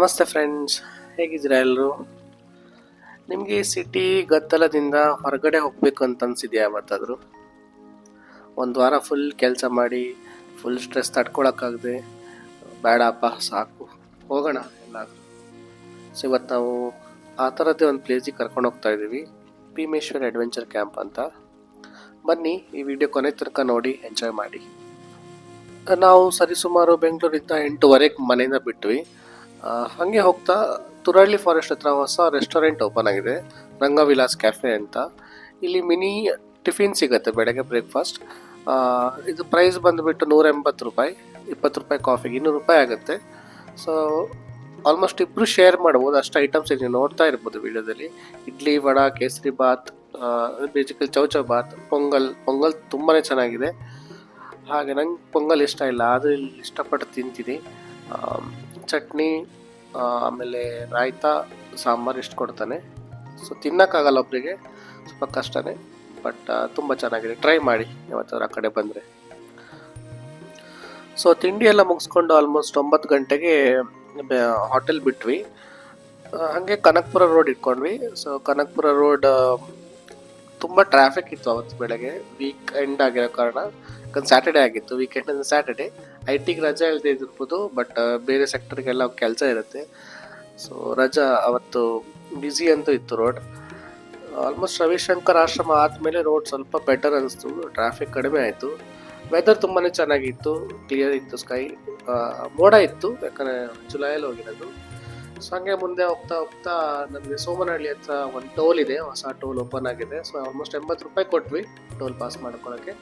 ನಮಸ್ತೆ ಫ್ರೆಂಡ್ಸ್ ಹೇಗಿದ್ದೀರಾ ಎಲ್ಲರೂ ನಿಮಗೆ ಸಿಟಿ ಗದ್ದಲದಿಂದ ಹೊರಗಡೆ ಹೋಗಬೇಕು ಅಂತ ಅನಿಸಿದೆಯಾ ಯಾವತ್ತಾದರೂ? ಒಂದು ವಾರ ಫುಲ್ ಕೆಲಸ ಮಾಡಿ ಫುಲ್ ಸ್ಟ್ರೆಸ್ ತಡ್ಕೊಳಕ್ಕಾಗದೆ, ಬೇಡಪ್ಪ, ಸಾಕು. ಹೋಗೋಣ ಎಲ್ಲಾದರೂ. ಸೊ ಇವತ್ತು ನಾವು ಆ ಥರದ್ದೇ ಒಂದು ಪ್ಲೇಸಿಗೆ ಕರ್ಕೊಂಡು ಹೋಗ್ತಾ ಇದ್ದೀವಿ. ಭೀಮೇಶ್ವರ್ ಅಡ್ವೆಂಚರ್ ಕ್ಯಾಂಪ್ ಅಂತ. ಬನ್ನಿ, ಈ ವಿಡಿಯೋ ಕೊನೆ ತನಕ ನೋಡಿ ಎಂಜಾಯ್ ಮಾಡಿ. ನಾವು ಸರಿಸುಮಾರು ಬೆಂಗಳೂರಿಂದ ಎಂಟೂವರೆಗೆ ಮನೆಯಿಂದ ಬಿಟ್ವಿ. ಹಾಗೆ ಹೋಗ್ತಾ ತುರಳ್ಳಿ ಫಾರೆಸ್ಟ್ ಹತ್ರ ಹೊಸ ರೆಸ್ಟೋರೆಂಟ್ ಓಪನ್ ಆಗಿದೆ, ರಂಗವಿಲಾಸ್ ಕ್ಯಾಫೆ ಅಂತ. ಇಲ್ಲಿ ಮಿನಿ ಟಿಫಿನ್ ಸಿಗುತ್ತೆ ಬೆಳಗ್ಗೆ ಬ್ರೇಕ್ಫಾಸ್ಟ್. ಇದು ಪ್ರೈಸ್ ಬಂದುಬಿಟ್ಟು ನೂರ ಎಂಬತ್ತು ರೂಪಾಯಿ, ಇಪ್ಪತ್ತು ರೂಪಾಯಿ ಕಾಫಿಗೆ ಇನ್ನೂರು ರೂಪಾಯಿ ಆಗುತ್ತೆ. ಸೊ ಆಲ್ಮೋಸ್ಟ್ ಇಬ್ಬರು ಶೇರ್ ಮಾಡ್ಬೋದು, ಅಷ್ಟು ಐಟಮ್ಸ್ ನೀವು ನೋಡ್ತಾ ಇರ್ಬೋದು ವಿಡಿಯೋದಲ್ಲಿ. ಇಡ್ಲಿ, ವಡ, ಕೇಸರಿ ಬಾತ್ ಬೇಸಿಕಲಿ ಚೌಚೌ ಬಾತ್, ಪೊಂಗಲ್ ಪೊಂಗಲ್ ತುಂಬಾ ಚೆನ್ನಾಗಿದೆ. ಹಾಗೆ ನಂಗೆ ಪೊಂಗಲ್ ಇಷ್ಟ ಇಲ್ಲ, ಆದರೆ ಇಲ್ಲಿ ಇಷ್ಟಪಟ್ಟು ತಿಂತೀನಿ. ಚಟ್ನಿ ಆಮೇಲೆ ರಾಯ್ತ, ಸಾಂಬಾರು ಇಷ್ಟು ಕೊಡ್ತಾನೆ. ಸೊ ತಿನ್ನೋಕ್ಕಾಗಲ್ಲ ಒಬ್ಬರಿಗೆ ಸ್ವಲ್ಪ ಕಷ್ಟನೇ ಬಟ್ ತುಂಬ ಚೆನ್ನಾಗಿದೆ. ಟ್ರೈ ಮಾಡಿ ಯಾವತ್ತಾದ್ರೂ ಆ ಕಡೆ ಬಂದರೆ. ಸೊ ತಿಂಡಿ ಎಲ್ಲ ಮುಗಿಸ್ಕೊಂಡು ಆಲ್ಮೋಸ್ಟ್ ಒಂಬತ್ತು ಗಂಟೆಗೆ ಹೋಟೆಲ್ ಬಿಟ್ವಿ. ಹಾಗೆ ಕನಕಪುರ ರೋಡ್ ಇಟ್ಕೊಂಡ್ವಿ. ಸೊ ಕನಕಪುರ ರೋಡ್ ತುಂಬ ಟ್ರಾಫಿಕ್ ಇತ್ತು ಅವತ್ತು ಬೆಳಗ್ಗೆ. ವೀಕ್ ಎಂಡ್ ಆಗಿರೋ ಕಾರಣ. ಯಾಕಂದ್ರೆ ಸ್ಯಾಟರ್ಡೆ ಆಗಿತ್ತು. ವೀಕೆಂಡ್ ಅಂದರೆ ಸ್ಯಾಟರ್ಡೆ ಐ ಟಿಗೆ ರಜಾ ಇಲ್ಲದೆ ಬಟ್ ಬೇರೆ ಸೆಕ್ಟರ್ಗೆಲ್ಲ ಕೆಲಸ ಇರುತ್ತೆ. ಸೊ ರಜಾ ಅವತ್ತು ಬ್ಯುಸಿ ಅಂತೂ ಇತ್ತು ರೋಡ್ ಆಲ್ಮೋಸ್ಟ್ ರವಿಶಂಕರ್ ಆಶ್ರಮ ಆದಮೇಲೆ ರೋಡ್ ಸ್ವಲ್ಪ ಬೆಟರ್ ಅನಿಸ್ತು. ಟ್ರಾಫಿಕ್ ಕಡಿಮೆ ಆಯಿತು. ವೆದರ್ ತುಂಬಾ ಚೆನ್ನಾಗಿತ್ತು. ಕ್ಲಿಯರ್ ಇತ್ತು ಸ್ಕೈ ಮೋಡ ಇತ್ತು, ಯಾಕಂದರೆ ಜುಲೈಯಲ್ಲಿ ಹೋಗಿರೋದು. ಸೊ ಹಂಗೆ ಮುಂದೆ ಹೋಗ್ತಾ ಹೋಗ್ತಾ ನಮಗೆ ಸೋಮನಹಳ್ಳಿ ಹತ್ರ ಒಂದು ಟೋಲ್ ಇದೆ, ಹೊಸ ಟೋಲ್ ಓಪನ್ ಆಗಿದೆ. ಸೊ ಆಲ್ಮೋಸ್ಟ್ ಎಂಬತ್ತು ರೂಪಾಯಿ ಕೊಟ್ವಿ ಟೋಲ್ ಪಾಸ್ ಮಾಡ್ಕೊಳ್ಳೋಕ್ಕೆ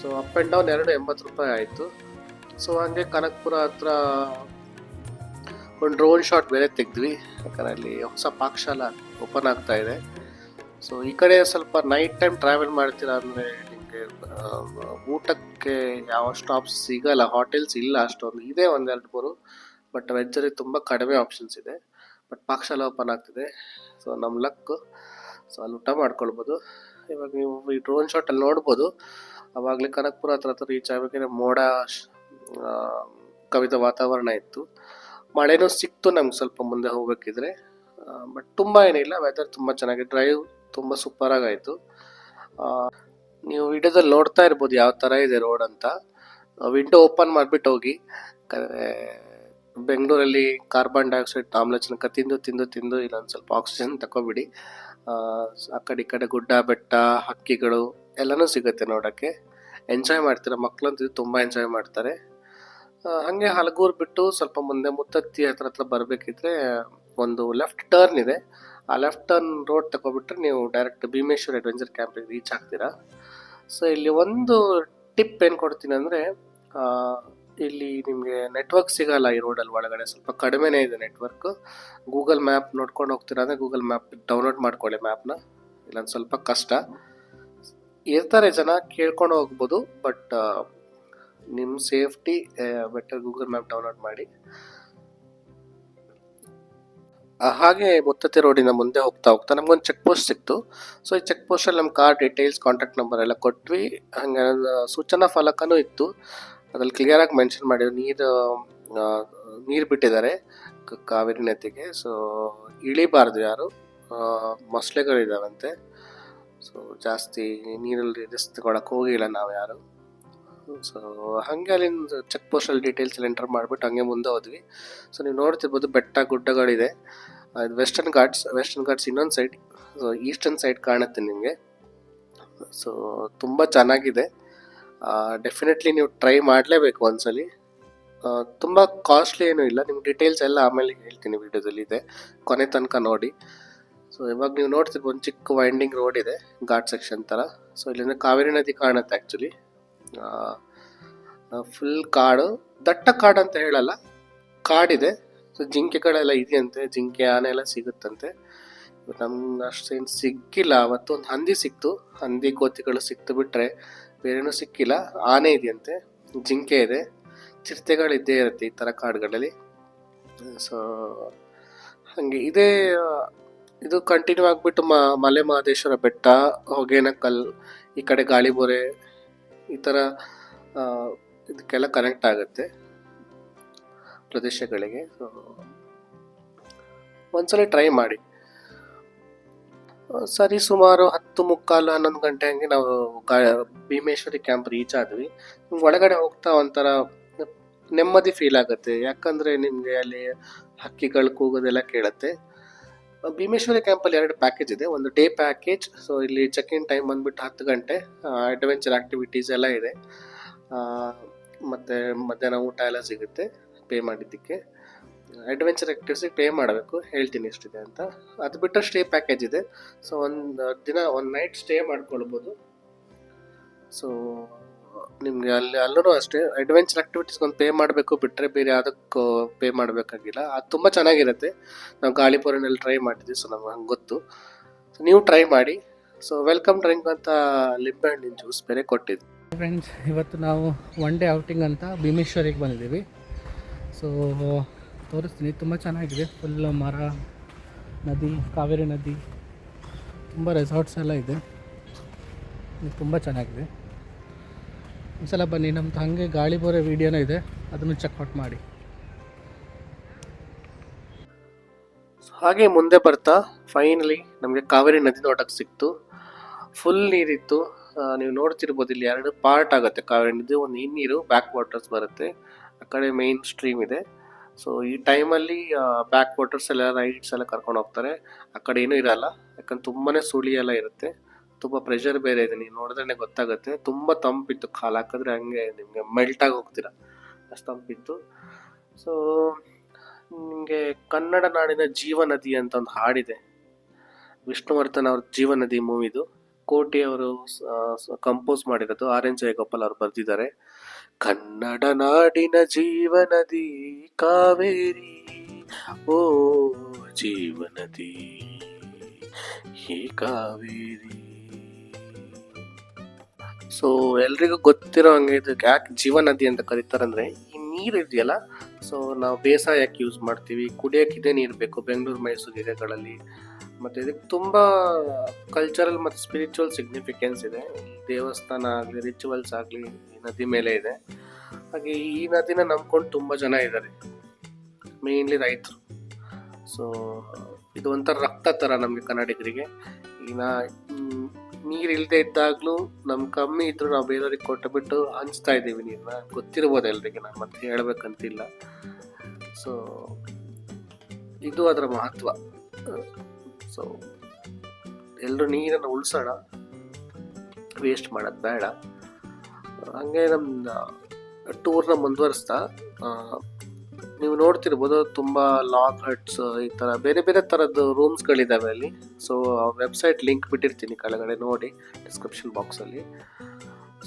ಸೊ ಅಪ್ ಆ್ಯಂಡ್ ಡೌನ್ ಎರಡು ಎಂಬತ್ತು ರೂಪಾಯಿ ಆಯಿತು. ಸೊ ಹಂಗೆ ಕನಕಪುರ ಹತ್ರ ಒಂದು ಡ್ರೋನ್ ಶಾಟ್ ಬೇರೆ ತೆಗೆದ್ವಿ. ಯಾಕಂದರೆ ಅಲ್ಲಿ ಹೊಸ ಪಾಕಶಾಲ ಓಪನ್ ಆಗ್ತಾ ಇದೆ. ಸೊ ಈ ಕಡೆ ಸ್ವಲ್ಪ ನೈಟ್ ಟೈಮ್ ಟ್ರಾವೆಲ್ ಮಾಡ್ತೀರಾ ಅಂದರೆ ನಿಮಗೆ ಊಟಕ್ಕೆ ಯಾವ ಸ್ಟಾಪ್ಸ್ ಸಿಗಲ್ಲ ಹೋಟೆಲ್ಸ್ ಇಲ್ಲ ಅಷ್ಟೊಂದು. ಇದೆ ಒಂದೆರಡು ಮೂರು. ಬಟ್ ವೆಜ್ಜಲ್ಲಿ ತುಂಬ ಕಡಿಮೆ ಆಪ್ಷನ್ಸ್ ಇದೆ. ಬಟ್ ಪಾಕಶಾಲ ಓಪನ್ ಆಗ್ತಿದೆ. ಸೊ ನಮ್ಮ ಲಕ್ ಸೊ ಅಲ್ಲಿ ಊಟ ಮಾಡ್ಕೊಳ್ಬೋದು. ಇವಾಗ ನೀವು ಈ ಡ್ರೋನ್ ಶಾಟಲ್ಲಿ ನೋಡ್ಬೋದು. ಅವಾಗಲೇ ಕನಕ್ಪುರ ಹತ್ರ ಹತ್ರ ರೀಚ್ ಆಗಬೇಕಾದ್ರೆ ಮೋಡ ಕವಿತ ವಾತಾವರಣ ಇತ್ತು. ಮಳೆನೂ ಸಿಕ್ತು ನಮ್ಗೆ ಸ್ವಲ್ಪ ಮುಂದೆ ಹೋಗ್ಬೇಕಿದ್ರೆ. ಬಟ್ ತುಂಬ ಏನಿಲ್ಲ ವೆದರ್ ತುಂಬ ಚೆನ್ನಾಗಿ ಡ್ರೈವ್ ತುಂಬ ಸೂಪರಾಗಿ ಆಯಿತು ನೀವು ವಿಡಿಯೋದಲ್ಲಿ ನೋಡ್ತಾ ಇರ್ಬೋದು, ಯಾವ ಥರ ಇದೆ ರೋಡ್ ಅಂತ. ವಿಂಡೋ ಓಪನ್ ಮಾಡಿಬಿಟ್ಟು ಹೋಗಿ. ಬೆಂಗಳೂರಲ್ಲಿ ಕಾರ್ಬನ್ ಡೈಆಕ್ಸೈಡ್ ಆಮ್ಲಜನಕ ತಿಂದು ತಿಂದು ತಿಂದು ಇಲ್ಲೊಂದು ಸ್ವಲ್ಪ ಆಕ್ಸಿಜನ್ ತಗೊಬಿಡಿ ಆ, ಕಡೆ ಈ ಕಡೆ ಗುಡ್ಡ ಬೆಟ್ಟ ಹಕ್ಕಿಗಳು ಎಲ್ಲನೂ ಸಿಗುತ್ತೆ ನೋಡೋಕ್ಕೆ. ಎಂಜಾಯ್ ಮಾಡ್ತಾರೆ? ಮಕ್ಕಳಂತೂ ತುಂಬ ಎಂಜಾಯ್ ಮಾಡ್ತಾರೆ. ಹಾಗೆ ಹಲಗೂರು ಬಿಟ್ಟು ಸ್ವಲ್ಪ ಮುಂದೆ ಮುತ್ತತ್ತಿ ಹತ್ರ ಹತ್ರ ಬರಬೇಕಿದ್ರೆ ಒಂದು ಲೆಫ್ಟ್ ಟರ್ನ್ ಇದೆ. ಆ ಲೆಫ್ಟ್ ಟರ್ನ್ ರೋಡ್ ತಗೊಬಿಟ್ರೆ ನೀವು ಡೈರೆಕ್ಟ್ ಭೀಮೇಶ್ವರ್ ಅಡ್ವೆಂಚರ್ ಕ್ಯಾಂಪಿಗೆ ರೀಚ್ ಆಗ್ತೀರಾ. ಸೊ ಇಲ್ಲಿ ಒಂದು ಟಿಪ್ ಏನು ಕೊಡ್ತೀನಿ ಅಂದರೆ ಇಲ್ಲಿ ನಿಮಗೆ ನೆಟ್ವರ್ಕ್ ಸಿಗಲ್ಲ ಈ ರೋಡಲ್ಲಿ ಒಳಗಡೆ. ಸ್ವಲ್ಪ ಕಡಿಮೆನೇ ಇದೆ ನೆಟ್ವರ್ಕ್ ಗೂಗಲ್ ಮ್ಯಾಪ್ ನೋಡ್ಕೊಂಡು ಹೋಗ್ತೀರಾ ಅಂದರೆ ಗೂಗಲ್ ಮ್ಯಾಪ್ ಡೌನ್ಲೋಡ್ ಮಾಡ್ಕೊಳ್ಳಿ ಮ್ಯಾಪ್ನ ಇಲ್ಲೊಂದು ಸ್ವಲ್ಪ ಕಷ್ಟ. ಇರ್ತಾರೆ ಜನ, ಕೇಳ್ಕೊಂಡು ಹೋಗ್ಬೋದು ಬಟ್ ನಿಮ್ಮ safety better Google map download ಮಾಡಿ. ಹಾಗೆ ಮುತ್ತತೆ ರೋಡಿನ ಮುಂದೆ ಹೋಗ್ತಾ ಹೋಗ್ತಾ ನಮ್ಗೊಂದು ಚೆಕ್ ಪೋಸ್ಟ್ ಸಿಕ್ತು. ಸೊ ಈ ಚೆಕ್ ಪೋಸ್ಟಲ್ಲಿ ನಮ್ಮ ಕಾರ್ ಡೀಟೇಲ್ಸ್ ಕಾಂಟ್ಯಾಕ್ಟ್ ನಂಬರ್ ಎಲ್ಲ ಕೊಟ್ವಿ. ಹಾಗೆ ಸೂಚನಾ ಫಲಕನೂ ಇತ್ತು. ಅದ್ರಲ್ಲಿ ಕ್ಲಿಯರಾಗಿ ಮೆನ್ಷನ್ ಮಾಡಿದ್ರು ನೀರು ನೀರು ಬಿಟ್ಟಿದ್ದಾರೆ ಕಾವೇರಿ ನದಿಗೆ. ಸೊ ಇಳಿಬಾರ್ದು ಯಾರು. ಮೊಸಳೆಗಳಿದಾವಂತೆ. ಸೊ ಜಾಸ್ತಿ ನೀರಲ್ಲಿ ರಿಸ್ಕ್ ತಗೊಳಕ್ಕೆ ಹೋಗಿಲ್ಲ ನಾವು ಯಾರು. ಸೊ ಹಾಗೆ ಅಲ್ಲಿಂದ ಚೆಕ್ ಪೋಸ್ಟಲ್ಲಿ ಡೀಟೇಲ್ಸ್ ಎಲ್ಲ ಎಂಟರ್ ಮಾಡಿಬಿಟ್ಟು ಹಂಗೆ ಮುಂದೆ ಹೋದ್ವಿ. ಸೊ ನೀವು ನೋಡ್ತಿರ್ಬೋದು ಬೆಟ್ಟ, ಗುಡ್ಡಗಳಿದೆ. ವೆಸ್ಟರ್ನ್ ಘಾಟ್ಸ್ ವೆಸ್ಟರ್ನ್ ಘಾಟ್ಸ್ ಇನ್ನೊಂದು ಸೈಡ್ ಸೊ ಈಸ್ಟರ್ನ್ ಸೈಡ್ ಕಾಣುತ್ತೆ ನಿಮಗೆ. ಸೊ ತುಂಬ ಚೆನ್ನಾಗಿದೆ. ಡೆಫಿನೆಟ್ಲಿ ನೀವು ಟ್ರೈ ಮಾಡಲೇಬೇಕು ಒಂದ್ಸಲಿ. ತುಂಬ ಕಾಸ್ಟ್ಲಿ ಏನೂ ಇಲ್ಲ. ನಿಮ್ಗೆ ಡೀಟೇಲ್ಸ್ ಎಲ್ಲ ಆಮೇಲೆ ಹೇಳ್ತೀನಿ ವಿಡಿಯೋದಲ್ಲಿ ಇದೆ. ಕೊನೆ ತನಕ ನೋಡಿ. ಸೊ ಇವಾಗ ನೀವು ನೋಡ್ತಿರ್ಬೋದು, ಒಂದು ಚಿಕ್ಕ ವೈಂಡಿಂಗ್ ರೋಡ್ ಇದೆ, ಘಾಟ್ ಸೆಕ್ಷನ್ ಥರ ಸೊ ಇಲ್ಲಿಂದ ಕಾವೇರಿ ನದಿ ಕಾಣುತ್ತೆ ಆ್ಯಕ್ಚುಲಿ ಫುಲ್ ಕಾಡು. ದಟ್ಟ ಕಾಡು ಅಂತ ಹೇಳಲ್ಲ. ಕಾಡಿದೆ. ಸೊ ಜಿಂಕೆಗಳೆಲ್ಲ ಇದೆಯಂತೆ. ಜಿಂಕೆ, ಆನೆ ಎಲ್ಲ ಸಿಗುತ್ತಂತೆ. ನಮ್ಗೆ ಅಷ್ಟೇನು ಸಿಕ್ಕಿಲ್ಲ ಅವತ್ತು ಒಂದು ಹಂದಿ ಸಿಕ್ತು. ಹಂದಿ ಕೋತಿಗಳು ಸಿಕ್ತು ಬಿಟ್ರೆ ಬೇರೆನೂ ಸಿಕ್ಕಿಲ್ಲ. ಆನೆ ಇದೆಯಂತೆ. ಜಿಂಕೆ ಇದೆ. ಚಿರತೆಗಳಿದ್ದೇ ಇರುತ್ತೆ ಈ ಥರ ಕಾಡುಗಳಲ್ಲಿ. ಸೊ ಹಾಗೆ ಇದೇ, ಇದು ಕಂಟಿನ್ಯೂ ಆಗಿಬಿಟ್ಟು ಮ ಮಲೆ ಮಹದೇಶ್ವರ ಬೆಟ್ಟ, ಹೊಗೇನಕಲ್, ಈ ಕಡೆ ಗಾಳಿಬೊರೆ, ಈ ಥರ ಇದಕ್ಕೆಲ್ಲ ಕನೆಕ್ಟ್ ಆಗುತ್ತೆ ಪ್ರದೇಶಗಳಿಗೆ. ಸೊ ಒಂದ್ಸಲ ಟ್ರೈ ಮಾಡಿ. ಸರಿ ಸುಮಾರು ಹತ್ತು ಮುಕ್ಕಾಲು ಹನ್ನೊಂದು ಗಂಟೆ ಹಂಗೆ ನಾವು ಭೀಮೇಶ್ವರಿ ಕ್ಯಾಂಪ್ ರೀಚ್ ಆದ್ವಿ. ಒಳಗಡೆ ಹೋಗ್ತಾ ಒಂಥರ ನೆಮ್ಮದಿ ಫೀಲ್ ಆಗುತ್ತೆ. ಯಾಕಂದ್ರೆ ನಿಮಗೆ ಅಲ್ಲಿ ಹಕ್ಕಿಗಳು ಕೂಗೋದೆಲ್ಲ ಕೇಳುತ್ತೆ. ಭೀಮೇಶ್ವರಿ ಕ್ಯಾಂಪಲ್ಲಿ ಎರಡು ಪ್ಯಾಕೇಜ್ ಇದೆ. ಒಂದು ಡೇ ಪ್ಯಾಕೇಜ್ ಸೊ ಇಲ್ಲಿ ಚೆಕ್ ಇನ್ ಟೈಮ್ ಬಂದ್ಬಿಟ್ಟು ಹತ್ತು ಗಂಟೆ ಅಡ್ವೆಂಚರ್ ಆಕ್ಟಿವಿಟೀಸ್ ಎಲ್ಲ ಇದೆ. ಮತ್ತೆ ಮಧ್ಯಾಹ್ನ ಊಟ ಎಲ್ಲ ಸಿಗುತ್ತೆ ಪೇ ಮಾಡಿದ್ದಕ್ಕೆ. ಅಡ್ವೆಂಚರ್ ಆಕ್ಟಿವಿಟೀಸ್ ಪೇ ಮಾಡಬೇಕು. ಹೇಳ್ತೀನಿ ಇಷ್ಟಿದೆ ಅಂತ. ಅದು ಬಿಟ್ಟರೆ ಸ್ಟೇ ಪ್ಯಾಕೇಜ್ ಇದೆ. ಸೊ ಒಂದು ದಿನ, ಒಂದು ನೈಟ್ ಸ್ಟೇ ಮಾಡ್ಕೊಳ್ಬೋದು. ಸೊ ನಿಮಗೆ ಅಲ್ಲಿ, ಅಲ್ಲೂ ಅಷ್ಟೇ. ಅಡ್ವೆಂಚರ್ ಆ್ಯಕ್ಟಿವಿಟೀಸ್ಗೊಂದು ಪೇ ಮಾಡಬೇಕು ಬಿಟ್ಟರೆ ಬೇರೆ ಯಾವುದಕ್ಕೂ ಪೇ ಮಾಡಬೇಕಾಗಿಲ್ಲ. ಅದು ತುಂಬ ಚೆನ್ನಾಗಿರುತ್ತೆ. ನಾವು ಗಾಳಿಪುರನಲ್ಲಿ ಟ್ರೈ ಮಾಡಿದ್ವಿ ಸೊ ನಮ್ಗೆ ಹಂಗೆ ಗೊತ್ತು. ಸೊ ನೀವು ಟ್ರೈ ಮಾಡಿ. ಸೊ ವೆಲ್ಕಮ್ ಡ್ರಿಂಕ್ ಅಂತ ಲಿಂಬೆ ಹಣ್ಣಿನ ಜ್ಯೂಸ್ ಬೇರೆ ಕೊಟ್ಟಿದ್ವಿ ಫ್ರೆಂಡ್ಸ್ ಇವತ್ತು ನಾವು ಒನ್ ಡೇ ಔಟಿಂಗ್ ಅಂತ ಭೀಮೇಶ್ವರಿಗೆ ಬಂದಿದ್ದೀವಿ. ಸೊ ತೋರಿಸ್ತೀನಿ. ತುಂಬ ಚೆನ್ನಾಗಿದೆ. ಫುಲ್ ಮರ, ನದಿ, ಕಾವೇರಿ ನದಿ, ತುಂಬ ರೆಸಾರ್ಟ್ಸ್ ಎಲ್ಲ ಇದೆ. ತುಂಬ ಚೆನ್ನಾಗಿದೆ. ಒಂದ್ಸಲ ಬನ್ನಿ. ನಮ್ದು ಹಾಗೆ ಗಾಳಿ ಬರೋ ವೀಡಿಯೋನೂ ಇದೆ. ಅದನ್ನು ಚೆಕ್ಔಟ್ ಮಾಡಿ. ಹಾಗೆ ಮುಂದೆ ಬರ್ತಾ. ಫೈನಲಿ ನಮಗೆ ಕಾವೇರಿ ನದಿ ನೋಡಕ್ಕೆ ಸಿಕ್ತು. ಫುಲ್ ನೀರಿತ್ತು. ನೀವು ನೋಡ್ತಿರ್ಬೋದು, ಇಲ್ಲಿ ಎರಡು ಪಾರ್ಟ್ ಆಗುತ್ತೆ. ಕಾವೇರಿ ನದಿ, ಒಂದು ಹಿನ್ನೀರು ಬ್ಯಾಕ್ ವಾಟರ್ಸ್ ಬರುತ್ತೆ. ಆ ಕಡೆ ಮೇನ್ ಸ್ಟ್ರೀಮ್ ಇದೆ. ಸೊ ಈ ಟೈಮಲ್ಲಿ ಬ್ಯಾಕ್ ವಾಟರ್ಸ್ ಎಲ್ಲ ರೈಡ್ಸ್ ಎಲ್ಲ ಕರ್ಕೊಂಡು ಹೋಗ್ತಾರೆ. ಆ ಕಡೆ ಏನೂ ಇರಲ್ಲ. ಯಾಕಂದ್ರೆ ತುಂಬಾ ಸುಳಿ ಎಲ್ಲ ಇರುತ್ತೆ. ತುಂಬ ಪ್ರೆಷರ್ ಬೇರೆ ಇದೆ. ನೀವು ನೋಡಿದ್ರೆ ಗೊತ್ತಾಗುತ್ತೆ. ತುಂಬ ತಂಪಿತ್ತು ಕಾಲು. ಹಾಕಿದ್ರೆ ಹಂಗೆ ನಿಮಗೆ ಮೆಲ್ಟಾಗಿ ಹೋಗ್ತೀರಾ. ಅಷ್ಟು ತಂಪಿತ್ತು. ಸೊ ನಿಮಗೆ ಕನ್ನಡ ನಾಡಿನ ಜೀವ ನದಿ ಅಂತ ಒಂದು ಹಾಡಿದೆ. ವಿಷ್ಣುವರ್ಧನ್ ಅವ್ರ ಜೀವ ನದಿ ಮೂವಿದು. ಕೋಟಿ ಅವರು ಕಂಪೋಸ್ ಮಾಡಿರೋದು. ಆರ್ ಎನ್ ಜಯಗೋಪಾಲ್ ಅವರು ಬರೆದಿದ್ದಾರೆ. ಕನ್ನಡ ನಾಡಿನ ಜೀವನದಿ ಕಾವೇರಿ. ಓ ಜೀವನದಿ, ಈ ಕಾವೇರಿ. ಸೊ ಎಲ್ರಿಗೂ ಗೊತ್ತಿರೋ ಹಂಗೆ ಇದಕ್ಕೆ ಯಾಕೆ ಜೀವ ನದಿ ಅಂತ ಕರೀತಾರಂದ್ರೆ, ಈ ನೀರು ಇದೆಯಲ್ಲ? ಸೊ ನಾವು ಬೇಸಾಯಕ್ಕೆ ಯೂಸ್ ಮಾಡ್ತೀವಿ ಕುಡಿಯೋಕೆ ಇದೇ ನೀರು ಬೇಕು, ಬೆಂಗಳೂರು, ಮೈಸೂರು ಏರಿಯಾಗಳಲ್ಲಿ. ಮತ್ತು ಇದಕ್ಕೆ ತುಂಬ ಕಲ್ಚರಲ್ ಮತ್ತು ಸ್ಪಿರಿಚುವಲ್ ಸಿಗ್ನಿಫಿಕೆನ್ಸ್ ಇದೆ. ದೇವಸ್ಥಾನ ಆಗಲಿ ರಿಚುವಲ್ಸ್ ಆಗಲಿ ನದಿ ಮೇಲೆ ಇದೆ. ಹಾಗೆ ಈ ನದಿನ ನಂಬ್ಕೊಂಡು ತುಂಬ ಜನ ಇದ್ದಾರೆ ಮೇನ್ಲಿ ರೈತರು. ಸೊ ಇದು ಒಂಥರ ರಕ್ತ ಥರ ನಮಗೆ ಕನ್ನಡಿಗರಿಗೆ. ಈಗ ನೀರು ಇಲ್ಲದೆ ಇದ್ದಾಗಲೂ ನಮ್ಮ ಕಮ್ಮಿ ಇದ್ದರೂ ನಾವು ಬೇರೆಯವ್ರಿಗೆ ಕೊಟ್ಟು ಬಿಟ್ಟು ಹಂಚ್ತಾ ಇದ್ದೀವಿ ನೀರನ್ನ ಗೊತ್ತಿರ್ಬೋದು ಎಲ್ರಿಗೆ ನಾನು ಮತ್ತೆ ಹೇಳ್ಬೇಕಂತಿಲ್ಲ. ಸೊ ಇದು ಅದರ ಮಹತ್ವ. ಸೊ ಎಲ್ಲರೂ ನೀರನ್ನು ಉಳಿಸೋಣ. ವೇಸ್ಟ್ ಮಾಡೋದು ಬೇಡ. ಹಂಗೆ ನಮ್ಮ ಟೂರ್ನ ಮುಂದುವರಿಸ್ತಾ ನೀವು ನೋಡ್ತಿರ್ಬೋದು ತುಂಬ ಲಾಗ್ ಹಟ್ಸ್ ಈ ಥರ ಬೇರೆ ಬೇರೆ ಥರದ್ದು ರೂಮ್ಸ್ಗಳಿದ್ದಾವೆ ಅಲ್ಲಿ. ಸೊ ವೆಬ್ಸೈಟ್ ಲಿಂಕ್ ಬಿಟ್ಟಿರ್ತೀನಿ ಕೆಳಗಡೆ ನೋಡಿ ಡಿಸ್ಕ್ರಿಪ್ಷನ್ ಬಾಕ್ಸಲ್ಲಿ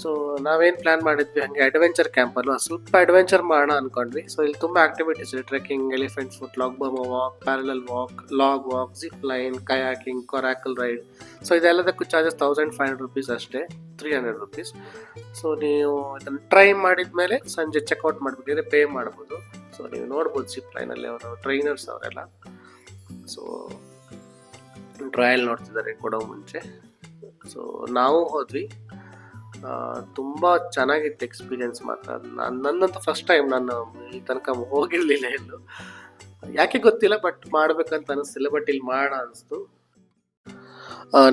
ಸೊ ನಾವೇನು ಪ್ಲಾನ್ ಮಾಡಿದ್ವಿ ಹಾಗೆ ಅಡ್ವೆಂಚರ್ ಕ್ಯಾಂಪಲ್ಲೂ ಸ್ವಲ್ಪ ಅಡ್ವೆಂಚರ್ ಮಾಡೋಣ ಅನ್ಕೊಂಡ್ವಿ. ಸೊ ಇಲ್ಲಿ ತುಂಬ ಆಕ್ಟಿವಿಟೀಸ್ ಇದೆ trekking elephant foot log Burma walk parallel walk log walk zip line kayaking coracle ride so ಇದೆಲ್ಲದಕ್ಕೂ charges thousand five hundred rupees ಅಷ್ಟೇ. ತ್ರೀ ಹಂಡ್ರೆಡ್ ರುಪೀಸ್ ಸೊ ನೀವು ಇದನ್ನು ಟ್ರೈ ಮಾಡಿದ ಮೇಲೆ ಸಂಜೆ ಚೆಕ್ಔಟ್ ಮಾಡಿಬಿಟ್ಟಿದ್ರೆ ಪೇ ಮಾಡ್ಬೋದು. ಸೊ ನೀವು ನೋಡ್ಬೋದು ಜಿಪ್ ಲೈನಲ್ಲಿ ಅವರು ಟ್ರೈನರ್ಸ್ ಅವರೆಲ್ಲ. ಸೊ ಟ್ರಯಲ್ ನೋಡ್ತಿದ್ದಾರೆ ಕೊಡೋ ಮುಂಚೆ. ಸೊ ನಾವು ಹೋದ್ವಿ. ತುಂಬ ಚೆನ್ನಾಗಿತ್ತು ಎಕ್ಸ್ಪೀರಿಯೆನ್ಸ್ ಮಾತ್ರ. ನಾನು, ನನ್ನಂತೂ ಫಸ್ಟ್ ಟೈಮ್ ನಾನು ಈ ತನಕ ಹೋಗಿರಲಿಲ್ಲ ಎಲ್ಲೂ ಯಾಕೆ ಗೊತ್ತಿಲ್ಲ ಬಟ್ ಮಾಡಬೇಕಂತ ಅನಿಸ್ತಿಲ್ಲ ಬಟ್ ಇಲ್ಲಿ ಮಾಡ ಅನಿಸ್ತು.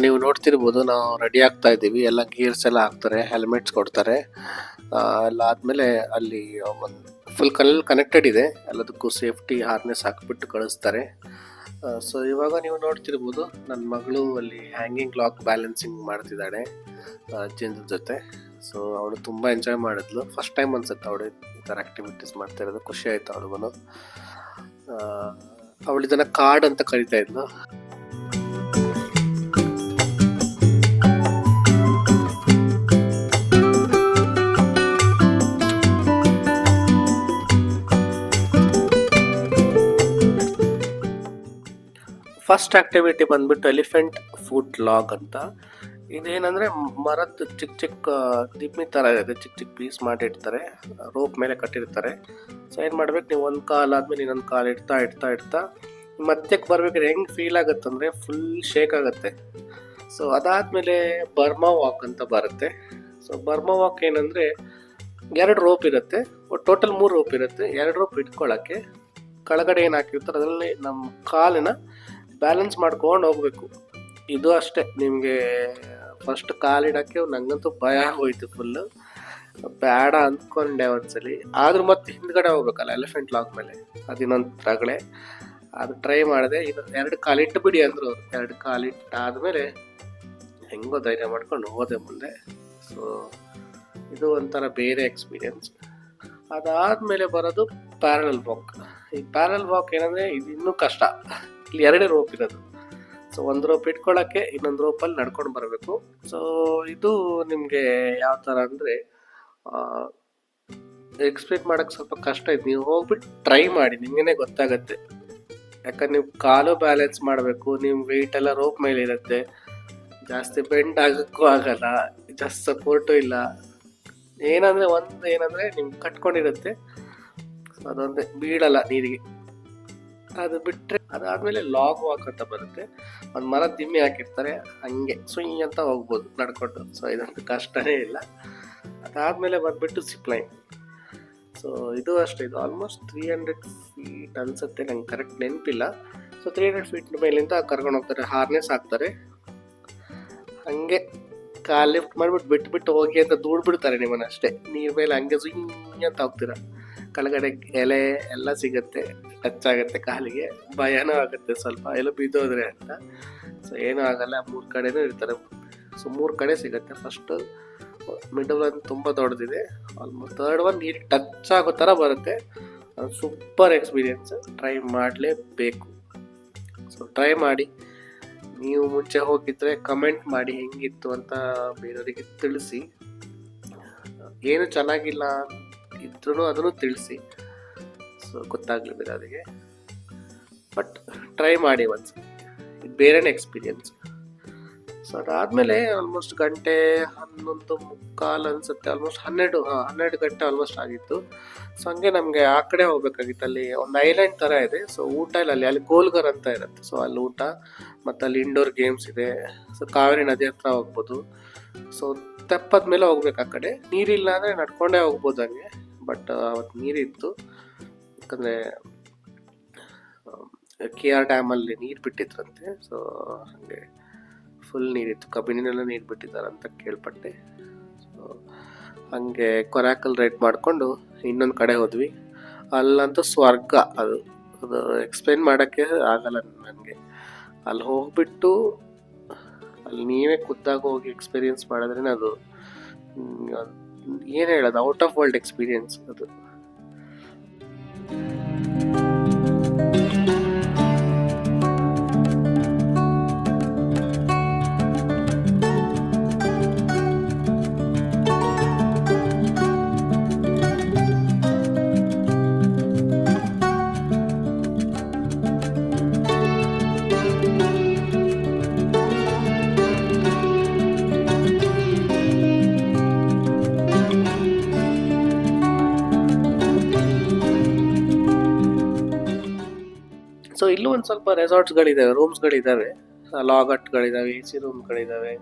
ನೀವು ನೋಡ್ತಿರ್ಬೋದು, ನಾವು ರೆಡಿ ಆಗ್ತಾ ಇದ್ದೀವಿ. ಎಲ್ಲ ಗೇರ್ಸ್ ಎಲ್ಲ ಹಾಕ್ತಾರೆ ಹೆಲ್ಮೆಟ್ಸ್ ಕೊಡ್ತಾರೆ. ಎಲ್ಲ ಆದಮೇಲೆ ಅಲ್ಲಿ ಒಂದು ಫುಲ್ ಕಲ್ ಕನೆಕ್ಟೆಡ್ ಇದೆ. ಎಲ್ಲದಕ್ಕೂ ಸೇಫ್ಟಿ ಹಾರ್ನೆಸ್ ಹಾಕಿಬಿಟ್ಟು ಕಳಿಸ್ತಾರೆ. ಸೊ ಇವಾಗ ನೀವು ನೋಡ್ತಿರ್ಬೋದು ನನ್ನ ಮಗಳು ಅಲ್ಲಿ ಹ್ಯಾಂಗಿಂಗ್ ಲಾಕ್ ಬ್ಯಾಲೆನ್ಸಿಂಗ್ ಮಾಡ್ತಿದ್ದಾಳೆ ಅಜ್ಜಿಂದ್ರ ಜೊತೆ. ಸೊ ಅವಳು ತುಂಬ ಎಂಜಾಯ್ ಮಾಡಿದ್ಲು. ಫಸ್ಟ್ ಟೈಮ್ ಅನ್ಸುತ್ತೆ ಅವಳು ಈ ಥರ ಆ್ಯಕ್ಟಿವಿಟೀಸ್ ಮಾಡ್ತಾ ಇರೋದು. ಖುಷಿ ಆಯಿತು ಅವಳಿಗೂ ಅವಳು ಕಾರ್ಡ್ ಅಂತ ಕರಿತಾ ಇದ್ಲು. ಫಸ್ಟ್ ಆಕ್ಟಿವಿಟಿ ಬಂದ್ಬಿಟ್ಟು ಎಲಿಫೆಂಟ್ ಫುಡ್ ಲಾಗ್ ಅಂತ. ಇದೇನಂದ್ರೆ ಮರದ ಚಿಕ್ಕ ಚಿಕ್ಕ ದಿಮ್ಮಿ ಥರ ಇದೆ. ಚಿಕ್ಕ ಚಿಕ್ಕ ಪೀಸ್ ಮಾಡಿರ್ತಾರೆ ರೋಪ್ ಮೇಲೆ ಕಟ್ಟಿರ್ತಾರೆ. ಸೊ ಏನು ಮಾಡ್ಬೇಕು? ನೀವು ಒಂದು ಕಾಲು ಆದ್ಮೇಲೆ ಇನ್ನೊಂದು ಕಾಲು ಇಡ್ತಾ ಇಡ್ತಾ ಇಡ್ತಾ ಮಧ್ಯಕ್ಕೆ ಬರ್ಬೇಕಾದ್ರೆ ಹೆಂಗೆ ಫೀಲ್ ಆಗುತ್ತಂದ್ರೆ ಫುಲ್ ಶೇಕ್ ಆಗುತ್ತೆ. ಸೊ ಅದಾದಮೇಲೆ ಬರ್ಮಾ ವಾಕ್ ಅಂತ ಬರುತ್ತೆ. ಸೊ ಬರ್ಮಾ ವಾಕ್ ಏನಂದರೆ ಎರಡು ರೋಪ್ ಇರುತ್ತೆ. ಟೋಟಲ್ ಮೂರು ರೋಪ್ ಇರುತ್ತೆ. ಎರಡು ರೋಪ್ ಇಟ್ಕೊಳ್ಳೋಕ್ಕೆ ಕೆಳಗಡೆ ಏನು ಹಾಕಿರ್ತಾರೆ? ಅದರಲ್ಲಿ ನಮ್ಮ ಕಾಲಿನ ಬ್ಯಾಲೆನ್ಸ್ ಮಾಡ್ಕೊಂಡು ಹೋಗ್ಬೇಕು. ಇದು ಅಷ್ಟೇ, ನಿಮಗೆ ಫಸ್ಟ್ ಕಾಲಿಡಕ್ಕೆ ನಂಗಂತೂ ಭಯ ಆಗೋಯ್ತು ಫುಲ್ಲು ಬೇಡ ಅಂದ್ಕೊಂಡೆ ಒಂದ್ಸಲಿ. ಆದ್ರೂ ಮತ್ತೆ ಹಿಂದ್ಗಡೆ ಹೋಗ್ಬೇಕಲ್ಲ ಎಲಿಫೆಂಟ್ ಲಾಕ್ ಮೇಲೆ. ಅದಿನ್ನೊಂದು ರಗಳೆ ಅದು ಟ್ರೈ ಮಾಡಿದೆ ಇನ್ನು ಎರಡು ಕಾಲಿಟ್ಟು ಬಿಡಿ ಅಂದರು ಎರಡು ಕಾಲಿಟ್ಟಾದ್ಮೇಲೆ ಹೆಂಗೋ ಧೈರ್ಯ ಮಾಡ್ಕೊಂಡು ಹೋದೆ ಮುಂದೆ. ಸೊ ಇದು ಒಂಥರ ಬೇರೆ ಎಕ್ಸ್ಪೀರಿಯನ್ಸ್ ಅದಾದ್ಮೇಲೆ ಬರೋದು ಪ್ಯಾರಲ್ ವಾಕ್ ಈ ಪ್ಯಾರಲ್ ವಾಕ್ ಏನಂದ್ರೆ ಇದು ಇನ್ನೂ ಕಷ್ಟ. ಇಲ್ಲಿ ಎರಡೇ ರೋಪ್ ಇರೋದು. ಸೊ ಒಂದು ರೋಪ್ ಇಟ್ಕೊಳ್ಳೋಕ್ಕೆ ಇನ್ನೊಂದು ರೋಪಲ್ಲಿ ನಡ್ಕೊಂಡು ಬರಬೇಕು. ಸೊ ಇದು ನಿಮಗೆ ಯಾವ ಥರ ಅಂದರೆ ಎಕ್ಸ್ಪ್ಲೇನ್ ಮಾಡೋಕ್ಕೆ ಸ್ವಲ್ಪ ಕಷ್ಟ ಇದೆ. ನೀವು ಹೋಗ್ಬಿಟ್ಟು ಟ್ರೈ ಮಾಡಿ ನಿಮಗೇ ಗೊತ್ತಾಗತ್ತೆ. ಯಾಕಂದ್ರೆ ನೀವು ಕಾಲು ಬ್ಯಾಲೆನ್ಸ್ ಮಾಡಬೇಕು ನಿಮ್ಮ ವೆಯ್ಟ್ ಎಲ್ಲ ರೋಪ್ ಮೇಲೆ ಇರುತ್ತೆ. ಜಾಸ್ತಿ ಬೆಂಡ್ ಆಗೋಕ್ಕೂ ಆಗಲ್ಲ ಜಾಸ್ತಿ ಸಪೋರ್ಟು ಇಲ್ಲ. ಏನಂದ್ರೆ ಒಂದು ಏನಂದ್ರೆ ನಿಮ್ಗೆ ಕಟ್ಕೊಂಡಿರುತ್ತೆ. ಅದೊಂದೇ, ಬೀಳಲ್ಲ ನೀರಿಗೆ. ಅದು ಬಿಟ್ಟರೆ ಅದಾದಮೇಲೆ ಲಾಗ್ ವಾಕ್ ಅಂತ ಬರುತ್ತೆ. ಒಂದು ಮರ ದಿಮ್ಮಿ ಹಾಕಿರ್ತಾರೆ, ಹಂಗೆ ಸುಯ್ ಅಂತ ಹೋಗ್ಬೋದು ನಡ್ಕೊಂಡು. ಸೊ ಇದಂತೂ ಕಷ್ಟನೇ ಇಲ್ಲ. ಅದಾದಮೇಲೆ ಬಂದುಬಿಟ್ಟು ಸಿಪ್ಲೈನ್ ಸೊ ಇದು ಅಷ್ಟೇ, ಇದು ಆಲ್ಮೋಸ್ಟ್ ತ್ರೀ ಹಂಡ್ರೆಡ್ ಫೀಟ್ ಅನ್ಸುತ್ತೆ, ನಂಗೆ ಕರೆಕ್ಟ್ ನೆನಪಿಲ್ಲ. ಸೊ ತ್ರೀ ಹಂಡ್ರೆಡ್ ಫೀಟ್ ಮೇಲಿಂದ ಕರ್ಕೊಂಡು ಹೋಗ್ತಾರೆ ಹಾರ್ನೆಸ್ ಹಾಕ್ತಾರೆ. ಹಂಗೆ ಕಾಲ್ ಲಿಫ್ಟ್ ಮಾಡಿಬಿಟ್ಟು ಬಿಟ್ಟು ಬಿಟ್ಟು ಹೋಗಿ ಅಂತ ದೂಡ್ಬಿಡ್ತಾರೆ ನಿಮ್ಮನ್ನ ಅಷ್ಟೇ. ನೀರ್ ಮೇಲೆ ಹಂಗೆ ಸುಯ್ ಅಂತ ಹೋಗ್ತೀರ. ಕೆಳಗಡೆ ಎಲೆ ಎಲ್ಲ ಸಿಗುತ್ತೆ. ಟಚ್ ಕಾಲಿಗೆ. ಭಯನೂ ಆಗುತ್ತೆ ಸ್ವಲ್ಪ. ಎಲ್ಲ ಬಿದ್ದೋದ್ರೆ ಅಂತ. ಸೊ ಏನೂ ಆಗಲ್ಲ. ಮೂರು ಕಡೆನೂ ಇರ್ತಾರೆ. ಸೊ ಮೂರು ಕಡೆ ಸಿಗುತ್ತೆ. ಫಸ್ಟು ಮಿಡಲ್ ಒನ್ ತುಂಬ ದೊಡ್ಡದಿದೆ. ಆಲ್ಮೋಸ್ಟ್ ಥರ್ಡ್ ಒನ್ ನೀರು ಟಚ್ ಆಗೋ ಥರ ಬರುತ್ತೆ. ಸೂಪರ್ ಎಕ್ಸ್ಪೀರಿಯನ್ಸ್ ಟ್ರೈ ಮಾಡಲೇಬೇಕು. ಸೊ ಟ್ರೈ ಮಾಡಿ. ನೀವು ಮುಂಚೆ ಹೋಗಿದ್ರೆ ಕಮೆಂಟ್ ಮಾಡಿ ಹೆಂಗಿತ್ತು ಅಂತ ಬೇರೆಯವರಿಗೆ ತಿಳಿಸಿ. ಏನು ಚೆನ್ನಾಗಿಲ್ಲ ಇದ್ರೂ ಅದನ್ನು ತಿಳಿಸಿ. ಗೊತ್ತಾಗ್ಲಿಲ್ಲ ಅದಕ್ಕೆ. ಬಟ್ ಟ್ರೈ ಮಾಡಿ ಒಂದ್ಸಲ ಇದು ಬೇರೆನೇ ಎಕ್ಸ್ಪೀರಿಯನ್ಸ್ ಸೊ ಅದಾದಮೇಲೆ ಆಲ್ಮೋಸ್ಟ್ ಗಂಟೆ ಹನ್ನೊಂದು ಮುಕ್ಕಾಲು ಅನ್ಸುತ್ತೆ. ಆಲ್ಮೋಸ್ಟ್ ಹನ್ನೆರಡು, ಹಾಂ, ಹನ್ನೆರಡು ಗಂಟೆ ಆಲ್ಮೋಸ್ಟ್ ಆಗಿತ್ತು. ಸೊ ಹಂಗೆ ನಮಗೆ ಆ ಕಡೆ ಹೋಗ್ಬೇಕಾಗಿತ್ತು. ಅಲ್ಲಿ ಒಂದು ಐಲ್ಯಾಂಡ್ ಥರ ಇದೆ. ಸೊ ಊಟ ಇಲ್ಲ. ಅಲ್ಲಿ ಅಲ್ಲಿ ಗೋಲ್ಗರ್ ಅಂತ ಇರುತ್ತೆ. ಸೊ ಅಲ್ಲಿ ಊಟ. ಮತ್ತು ಅಲ್ಲಿ ಇಂಡೋರ್ ಗೇಮ್ಸ್ ಇದೆ. ಸೊ ಕಾವೇರಿ ನದಿ ಹತ್ರ ಹೋಗ್ಬೋದು. ಸೊ ತೆಪ್ಪದ ಮೇಲೆ ಹೋಗ್ಬೇಕು ಆ ಕಡೆ. ನೀರಿಲ್ಲ ಅಂದರೆ ನಡ್ಕೊಂಡೇ ಹೋಗ್ಬೋದು ಹಂಗೆ. ಬಟ್ ಅವತ್ತು ನೀರಿತ್ತು. ಯಾಕಂದರೆ ಕೆ ಆರ್ ಡ್ಯಾಮಲ್ಲಿ ನೀರು ಬಿಟ್ಟಿದ್ರಂತೆ. ಸೊ ಹಾಗೆ ಫುಲ್ ನೀರಿತ್ತು ಕಬಿನಿನೆಲ್ಲ ನೀರು ಅಂತ ಕೇಳ್ಪಟ್ಟೆ. ಸೊ ಹಂಗೆ ಕೊರಾಕಲ್ ರೈಡ್ ಮಾಡಿಕೊಂಡು ಇನ್ನೊಂದು ಕಡೆ ಹೋದ್ವಿ. ಅಲ್ಲಂತೂ ಸ್ವರ್ಗ ಅದು. ಅದು ಎಕ್ಸ್ಪ್ಲೈನ್ ಮಾಡೋಕ್ಕೆ ಆಗಲ್ಲ ನನಗೆ. ಅಲ್ಲಿ ಹೋಗ್ಬಿಟ್ಟು ಅಲ್ಲಿ ನೀವೇ ಖುದ್ದಾಗ ಹೋಗಿ ಎಕ್ಸ್ಪೀರಿಯನ್ಸ್ ಮಾಡಿದ್ರೆ ಅದು ಏನು ಹೇಳೋದು? ಔಟ್ ಆಫ್ ವರ್ಲ್ಡ್ ಎಕ್ಸ್ಪೀರಿಯನ್ಸ್ ಅದು. ಸೊ ಇಲ್ಲೂ ಒಂದು ಸ್ವಲ್ಪ ರೆಸಾರ್ಟ್ಸ್ಗಳಿದ್ದಾವೆ ರೂಮ್ಸ್ಗಳಿದ್ದಾವೆ ಲಾಗಟ್ಗಳಿದ್ದಾವೆ ಎ ಸಿ ರೂಮ್ಗಳಿದ್ದಾವೆ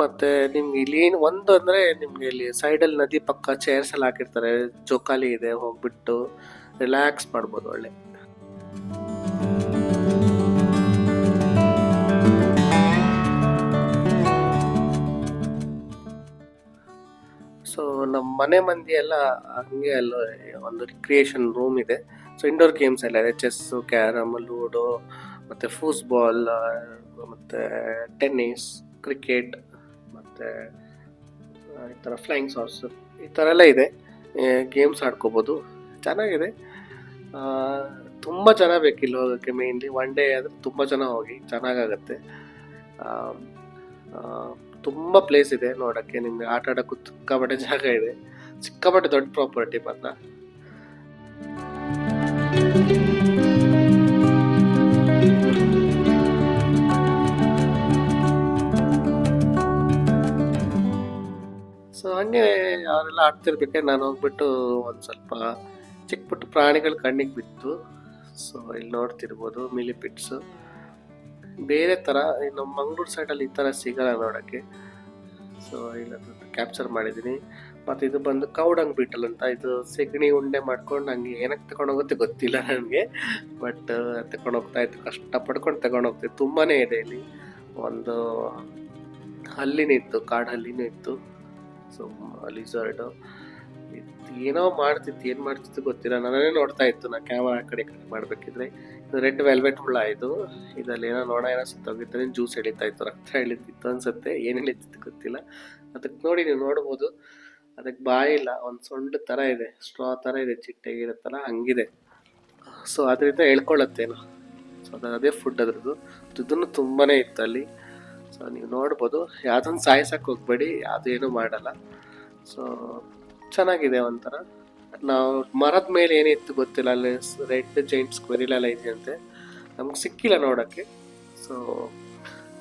ಮತ್ತು ನಿಮ್ಗೆ ಇಲ್ಲಿ ಏನು ಒಂದು ಅಂದರೆ ನಿಮಗೆ ಇಲ್ಲಿ ಸೈಡಲ್ಲಿ ನದಿ ಪಕ್ಕ ಚೇರ್ಸ್ ಎಲ್ಲ ಹಾಕಿರ್ತಾರೆ, ಜೋಕಾಲಿ ಇದೆ, ಹೋಗ್ಬಿಟ್ಟು ರಿಲ್ಯಾಕ್ಸ್ ಮಾಡ್ಬೋದು, ಒಳ್ಳೆ. ಸೊ ನಮ್ಮ ಮನೆ ಮಂದಿ ಎಲ್ಲ ಹಂಗೆ ಅಲ್ಲ ಒಂದು ರಿಕ್ರಿಯೇಷನ್ ರೂಮ್ ಇದೆ. ಸೊ ಇಂಡೋರ್ ಗೇಮ್ಸ್ ಎಲ್ಲ ಇದೆ ಚೆಸ್ಸು ಕ್ಯಾರಮ್ ಲೂಡೋ ಮತ್ತು ಫೂಸ್ಬಾಲ್ ಮತ್ತು ಟೆನ್ನಿಸ್ ಕ್ರಿಕೆಟ್ ಮತ್ತು ಈ ಥರ ಫ್ಲೈಯಿಂಗ್ ಸಾರ್ಸ್ ಈ ಥರ ಎಲ್ಲ ಇದೆ. ಗೇಮ್ಸ್ ಆಡ್ಕೋಬೋದು. ಚೆನ್ನಾಗಿದೆ. ತುಂಬ ಜನ ಬೇಕು ಇಲ್ಲಿ ಹೋಗೋಕ್ಕೆ ಮೇಯ್ನ್ಲಿ ಒನ್ ಡೇ ಆದರೆ ತುಂಬ ಜನ ಹೋಗಿ ಚೆನ್ನಾಗಾಗತ್ತೆ. ತುಂಬ ಪ್ಲೇಸ್ ಇದೆ ನೋಡೋಕ್ಕೆ. ನಿಮಗೆ ಆಟ ಆಡೋಕ್ಕೂ ಸಿಕ್ಕಾಪಟ್ಟೆ ಜಾಗ ಇದೆ. ಸಿಕ್ಕಾಪಟ್ಟೆ ದೊಡ್ಡ ಪ್ರಾಪರ್ಟಿ ಮಾತ್ರ ಸೊ ಹಂಗೆ ಅವರೆಲ್ಲ ಆಡ್ತಿರ್ಬೇಕೆ ನಾನು ಹೋಗ್ಬಿಟ್ಟು ಒಂದು ಸ್ವಲ್ಪ ಚಿಕ್ಕ ಪುಟ್ಟ ಪ್ರಾಣಿಗಳು ಕಣ್ಣಿಗೆ ಬಿತ್ತು. ಸೊ ಇಲ್ಲಿ ನೋಡ್ತಿರ್ಬೋದು ಮಿಲಿಪಿಟ್ಸು ಬೇರೆ ಥರ ನಮ್ಮ ಮಂಗ್ಳೂರು ಸೈಡಲ್ಲಿ ಈ ಥರ ಸಿಗಲ್ಲ ನೋಡೋಕ್ಕೆ. ಸೊ ಇಲ್ಲ ಕ್ಯಾಪ್ಚರ್ ಮಾಡಿದ್ದೀನಿ ಮತ್ತು ಇದು ಬಂದು ಕೌಡಂಗ್ ಬೀಟಲ್ ಅಂತ, ಇದು ಸೆಗಣಿ ಉಂಡೆ ಮಾಡ್ಕೊಂಡು ಹಂಗೆ ಏನಕ್ಕೆ ತಗೊಂಡೋಗುತ್ತೆ ಗೊತ್ತಿಲ್ಲ ನನಗೆ. ಬಟ್ ತಗೊಂಡೋಗ್ತಾ ಇತ್ತು ಕಷ್ಟ ಪಡ್ಕೊಂಡು ತುಂಬಾ ಇದೆ ಇಲ್ಲಿ. ಒಂದು ಹಲ್ಲಿನೂ ಇತ್ತು, ಕಾಡು ಹಲ್ಲಿನೂ ಇತ್ತು. ಸೊ ಲಿಸರ್ಡು ಏನೋ ಮಾಡ್ತಿತ್ತು, ಏನು ಮಾಡ್ತಿತ್ತು ಗೊತ್ತಿಲ್ಲ. ನಾನೇ ನೋಡ್ತಾ ಇತ್ತು. ನಾ ಕ್ಯಾಮರಾ ಆ ಕಡೆ ಕಡೆ ಮಾಡಬೇಕಿದ್ರೆ. ರೆಡ್ ವೆಲ್ವೆಟ್ ಹುಳ ಇದು. ಇದರಲ್ಲಿ ಏನೋ ನೋಡ ಏನೋ ಸುತ್ತೋಗಿತ್ತು ಜ್ಯೂಸ್ ಎಳಿತಾ ಇತ್ತು, ರಕ್ತ ಎಳಿತಿತ್ತು ಅನ್ಸುತ್ತೆ. ಏನು ಎಳಿತಿತ್ತು ಗೊತ್ತಿಲ್ಲ. ಅದಕ್ಕೆ ನೋಡಿ ನೀವು ನೋಡ್ಬೋದು. ಅದಕ್ಕೆ ಬಾಯಿ ಇಲ್ಲ, ಒಂದು ಸೊಂಡು ಥರ ಇದೆ. ಸ್ಟ್ರಾ ಥರ ಇದೆ ಚಿಟ್ಟೆ ಇರುತ್ತಲ್ಲ ಹಂಗಿದೆ. ಸೊ ಅದರಿಂದ ಹೇಳ್ಕೊಳ್ಳತ್ತೇನೋ ಸೊ ಅದು ಅದೇ ಫುಡ್ ಅದ್ರದ್ದು. ಇದನ್ನು ತುಂಬಾ ಇತ್ತು ಅಲ್ಲಿ. ಸೊ ನೀವು ನೋಡ್ಬೋದು. ಯಾವುದೊಂದು ಸಾಯಿಸಕ್ಕೆ ಹೋಗ್ಬೇಡಿ, ಅದೇನು ಮಾಡಲ್ಲ. ಸೊ ಚೆನ್ನಾಗಿದೆ ಒಂಥರ. ನಾವು ಮರದ ಮೇಲೆ ಏನಿತ್ತು ಗೊತ್ತಿಲ್ಲ, ಅಲ್ಲಿ ರೆಡ್ ಜೈಂಟ್ ಸ್ಕ್ವೆರಿಲೆಲ್ಲ ಇದೆಯಂತೆ. ನಮ್ಗೆ ಸಿಕ್ಕಿಲ್ಲ ನೋಡೋಕ್ಕೆ. ಸೊ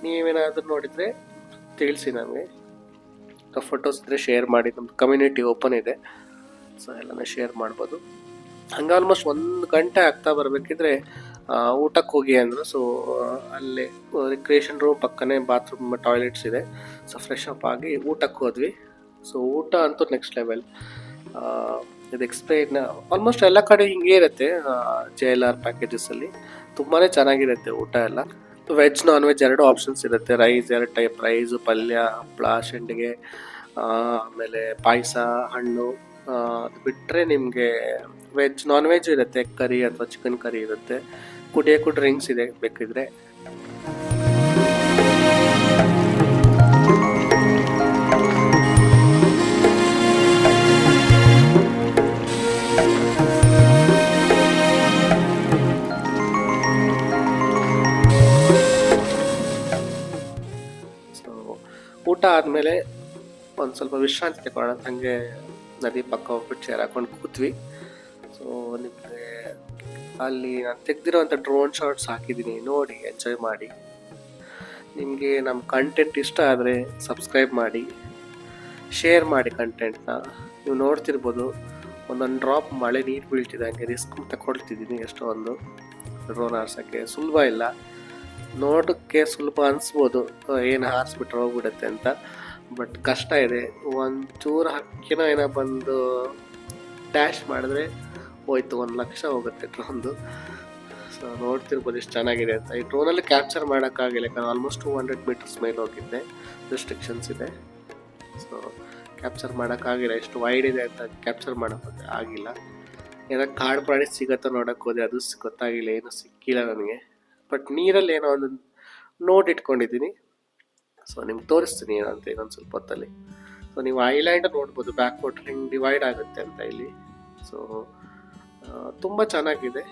ನೀವೇನಾದರೂ ನೋಡಿದರೆ ತಿಳಿಸಿ ನಮಗೆ. ಫೋಟೋಸ್ ಇದ್ದರೆ ಶೇರ್ ಮಾಡಿ, ನಮ್ದು ಕಮ್ಯುನಿಟಿ ಓಪನ್ ಇದೆ. ಸೊ ಎಲ್ಲನೂ ಶೇರ್ ಮಾಡ್ಬೋದು. ಹಂಗೆ ಆಲ್ಮೋಸ್ಟ್ ಒಂದು ಗಂಟೆ ಆಗ್ತಾ ಬರಬೇಕಿದ್ರೆ ಊಟಕ್ಕೆ ಹೋಗಿ ಅಂದರು. ಸೊ ಅಲ್ಲೇ ರಿಕ್ರಿಯೇಷನ್ ರೂಮ್ ಪಕ್ಕನೇ ಬಾತ್ರೂಮ್ ಟಾಯ್ಲೆಟ್ಸ್ ಇದೆ. ಸೊ ಫ್ರೆಶ್ ಅಪ್ ಆಗಿ ಊಟಕ್ಕೆ ಹೋದ್ವಿ. ಸೊ ಊಟ ಅಂತೂ ನೆಕ್ಸ್ಟ್ ಲೆವೆಲ್ ಇದು ಎಕ್ಸ್ಪ್ಲೈನ್ ಆಲ್ಮೋಸ್ಟ್ ಎಲ್ಲ ಕಡೆ ಹಿಂಗೆ ಇರುತ್ತೆ ಜೆ ಎಲ್ ಆರ್ ಪ್ಯಾಕೇಜಸಲ್ಲಿ ತುಂಬಾ ಚೆನ್ನಾಗಿರುತ್ತೆ ಊಟ ಎಲ್ಲ. ವೆಜ್ ನಾನ್ ವೆಜ್ ಎರಡು ಆಪ್ಷನ್ಸ್ ಇರುತ್ತೆ. ರೈಸ್ ಎರಡು ಟೈಪ್ ರೈಸು ಪಲ್ಯ ಹಪ್ಪಳ ಶೆಂಡಿಗೆ ಆಮೇಲೆ ಪಾಯಸ, ಹಣ್ಣು ಅದು ಬಿಟ್ಟರೆ ನಿಮಗೆ ವೆಜ್ ನಾನ್ ವೆಜ್ ಇರುತ್ತೆ. ಕರಿ ಅಥವಾ ಚಿಕನ್ ಕರಿ ಇರುತ್ತೆ. ಕುಡಿಯೋಕ್ಕೂ ಡ್ರಿಂಕ್ಸ್ ಇದೆ ಬೇಕಿದ್ರೆ. ಊಟ ಆದಮೇಲೆ ಒಂದು ಸ್ವಲ್ಪ ವಿಶ್ರಾಂತಿ ತಗೊಳ್ಳೋಣ ಹಾಗೆ ನದಿ ಪಕ್ಕ ಹೋಗ್ಬಿಟ್ಟು ಚೇರ್ ಹಾಕೊಂಡು ಕೂತ್ವಿ. ಸೊ ನಿಮಗೆ ಅಲ್ಲಿ ನಾನು ತೆಗ್ದಿರೋಂಥ ಡ್ರೋನ್ ಶಾಟ್ಸ್ ಹಾಕಿದ್ದೀನಿ ನೋಡಿ ಎಂಜಾಯ್ ಮಾಡಿ. ನಿಮಗೆ ನಮ್ಮ ಕಂಟೆಂಟ್ ಇಷ್ಟ ಆದರೆ ಸಬ್ಸ್ಕ್ರೈಬ್ ಮಾಡಿ ಶೇರ್ ಮಾಡಿ ಕಂಟೆಂಟ್ನ ನೀವು ನೋಡ್ತಿರ್ಬೋದು, ಒಂದೊಂದು ಡ್ರಾಪ್ ಮಳೆ ನೀರು ಬೀಳ್ತಿದೆ, ಹಂಗೆ ರಿಸ್ಕ್ ತಗೊಳ್ತಿದ್ದೀನಿ ಎಷ್ಟೊಂದು ಡ್ರೋನ್ ಹಾರ್ಸೋಕ್ಕೆ. ಸುಲಭ ಇಲ್ಲ. ನೋಡೋಕ್ಕೆ ಸುಲಭ ಅನಿಸ್ಬೋದು. ಏನು ಹಾರಿಸ್ಬಿಟ್ರೆ ಹೋಗ್ಬಿಡುತ್ತೆ ಅಂತ. ಬಟ್ ಕಷ್ಟ ಇದೆ. ಒಂದು ಚೂರು ಹಕ್ಕಿನ ಏನೋ ಬಂದು ಡ್ಯಾಶ್ ಮಾಡಿದ್ರೆ ಹೋಯ್ತು, ಒಂದು ಲಕ್ಷ ಹೋಗುತ್ತೆ ಡ್ರೋನ್ದು ಸೊ ನೋಡ್ತಿರ್ಬೋದು ಇಷ್ಟು ಚೆನ್ನಾಗಿದೆ ಅಂತ. ಈ ಡ್ರೋನಲ್ಲಿ ಕ್ಯಾಪ್ಚರ್ ಮಾಡೋಕ್ಕಾಗಿಲ್ಲ, ಯಾಕಂದ್ರೆ ಆಲ್ಮೋಸ್ಟ್ ಟೂ ಹಂಡ್ರೆಡ್ ಮೀಟರ್ಸ್ ಮೇಲೆ ಹೋಗಿದ್ದೆ ರೆಸ್ಟ್ರಿಕ್ಷನ್ಸ್ ಇದೆ. ಸೊ ಕ್ಯಾಪ್ಚರ್ ಮಾಡೋಕ್ಕಾಗಿಲ್ಲ, ಎಷ್ಟು ವೈಡ್ ಇದೆ ಅಂತ ಕ್ಯಾಪ್ಚರ್ ಮಾಡೋಕ್ಕೆ ಆಗಿಲ್ಲ. ಏನೋ ಕಾಡು ಪ್ರಾಣಿ ಸಿಗತ್ತೋ ನೋಡೋಕೆ ಹೋದೆ ಅದು ಗೊತ್ತಾಗಿಲ್ಲ, ಏನೂ ಸಿಕ್ಕಿಲ್ಲ ನನಗೆ. ಬಟ್ ನೀರಲ್ಲಿ ಏನೋ ಒಂದು ನೋಟ್ ಇಟ್ಕೊಂಡಿದ್ದೀನಿ. ಸೊ ನಿಮ್ಗೆ ತೋರಿಸ್ತೀನಿ ಏನಂತ ಇನ್ನೊಂದು ಸ್ವಲ್ಪ ಹೊತ್ತಲ್ಲಿ. ಸೊ ನೀವು ಐಲ್ಯಾಂಡ್ ನೋಡ್ಬೋದು ಬ್ಯಾಕ್ ವಾಟರ್ ಹಿಂಗೆ ಡಿವೈಡ್ ಆಗುತ್ತೆ ಅಂತ ಇಲ್ಲಿ. ಸೊ ತುಂಬ ಚೆನ್ನಾಗಿದೆ.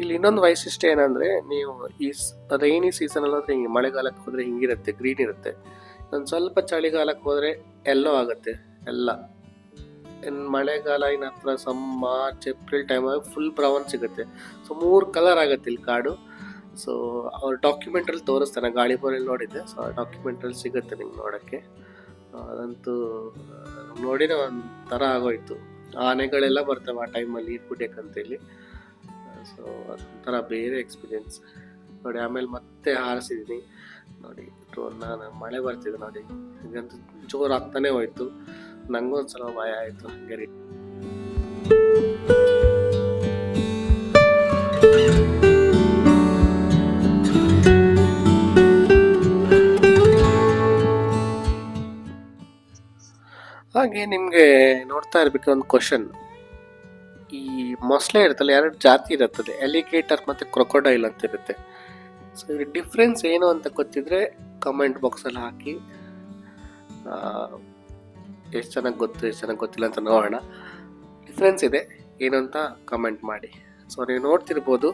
ಇಲ್ಲಿ ಇನ್ನೊಂದು ವೈಶಿಷ್ಟ್ಯ ಏನಂದ್ರೆ, ನೀವು ಈ ರೈನಿ ಸೀಸನ್ ಅಲ್ಲಿ ಹೋದ್ರೆ ಹಿಂಗೆ, ಮಳೆಗಾಲಕ್ಕೆ ಹೋದ್ರೆ ಹಿಂಗಿರುತ್ತೆ ಗ್ರೀನ್ ಇರುತ್ತೆ. ಒಂದು ಸ್ವಲ್ಪ ಚಳಿಗಾಲಕ್ಕೆ ಹೋದ್ರೆ ಎಲ್ಲೋ ಆಗುತ್ತೆ, ಎಲ್ಲ. ಇನ್ನು ಮಳೆಗಾಲ ಇನ್ನ ಹತ್ರ some March April time full brown ಸಿಗುತ್ತೆ. ಸೊ ಮೂರು ಕಲರ್ ಆಗುತ್ತೆ ಇಲ್ಲಿ ಕಾಡು. ಸೊ ಅವ್ರ ಡಾಕ್ಯುಮೆಂಟ್ರಲ್ಲಿ ತೋರಿಸ್ತಾನೆ ಗಾಳಿಪುರಲ್ಲಿ ನೋಡಿದ್ದೆ. ಸೊ ಆ ಡಾಕ್ಯುಮೆಂಟ್ರಲ್ಲಿ ಸಿಗುತ್ತೆ ನಿಮ್ಗೆ ನೋಡೋಕ್ಕೆ. ಅದಂತೂ ಒಂದು ಥರ ಆಗೋಯ್ತು. ಆನೆಗಳೆಲ್ಲ ಬರ್ತವೆ ಆ ಟೈಮಲ್ಲಿ ನೀರು ಕುಡಿಯೋಕ್ಕಂತ ಇಲ್ಲಿ ಸೊ ಅದೊಂಥರ ಬೇರೆ ಎಕ್ಸ್ಪೀರಿಯನ್ಸ್ ನೋಡಿ, ಆಮೇಲೆ ಮತ್ತೆ ಹಾರಿಸಿದ್ದೀನಿ ನೋಡಿ ನಾನು ಮಳೆ ಬರ್ತಿದ್ದೆ ನೋಡಿ. ಈಗಂತೂ ಜೋರು ಆಗ್ತಾನೆ ಹೋಯ್ತು. ನಂಗೊಂದ್ಸಲ ಭಯ ಆಯಿತು, ಹಂಗೆ ರೀ ಹಾಗೆ ನಿಮಗೆ ನೋಡ್ತಾ ಇರಬೇಕು ಒಂದು ಕ್ವಶನ್ ಈ ಮೊಸಳೆ ಇರುತ್ತಲ್ಲ, ಎರಡು ಜಾತಿ ಇರುತ್ತದೆ. ಎಲಿಗೇಟರ್ ಮತ್ತು ಕ್ರೊಕೊಡೈಲ್ ಅಂತ ಇರುತ್ತೆ. ಸೊ ಇದ್ರ ಡಿಫ್ರೆನ್ಸ್ ಏನು ಅಂತ ಗೊತ್ತಿದ್ರೆ ಕಮೆಂಟ್ ಬಾಕ್ಸಲ್ಲಿ ಹಾಕಿ. ಎಷ್ಟು ಚೆನ್ನಾಗಿ ಗೊತ್ತು, ಎಷ್ಟು ಚೆನ್ನಾಗಿ ಗೊತ್ತಿಲ್ಲ ಅಂತ ನೋಡೋಣ. ಡಿಫ್ರೆನ್ಸ್ ಇದೆ. ಏನು ಅಂತ ಕಮೆಂಟ್ ಮಾಡಿ. ಸೊ ನೀವು ನೋಡ್ತಿರ್ಬೋದು.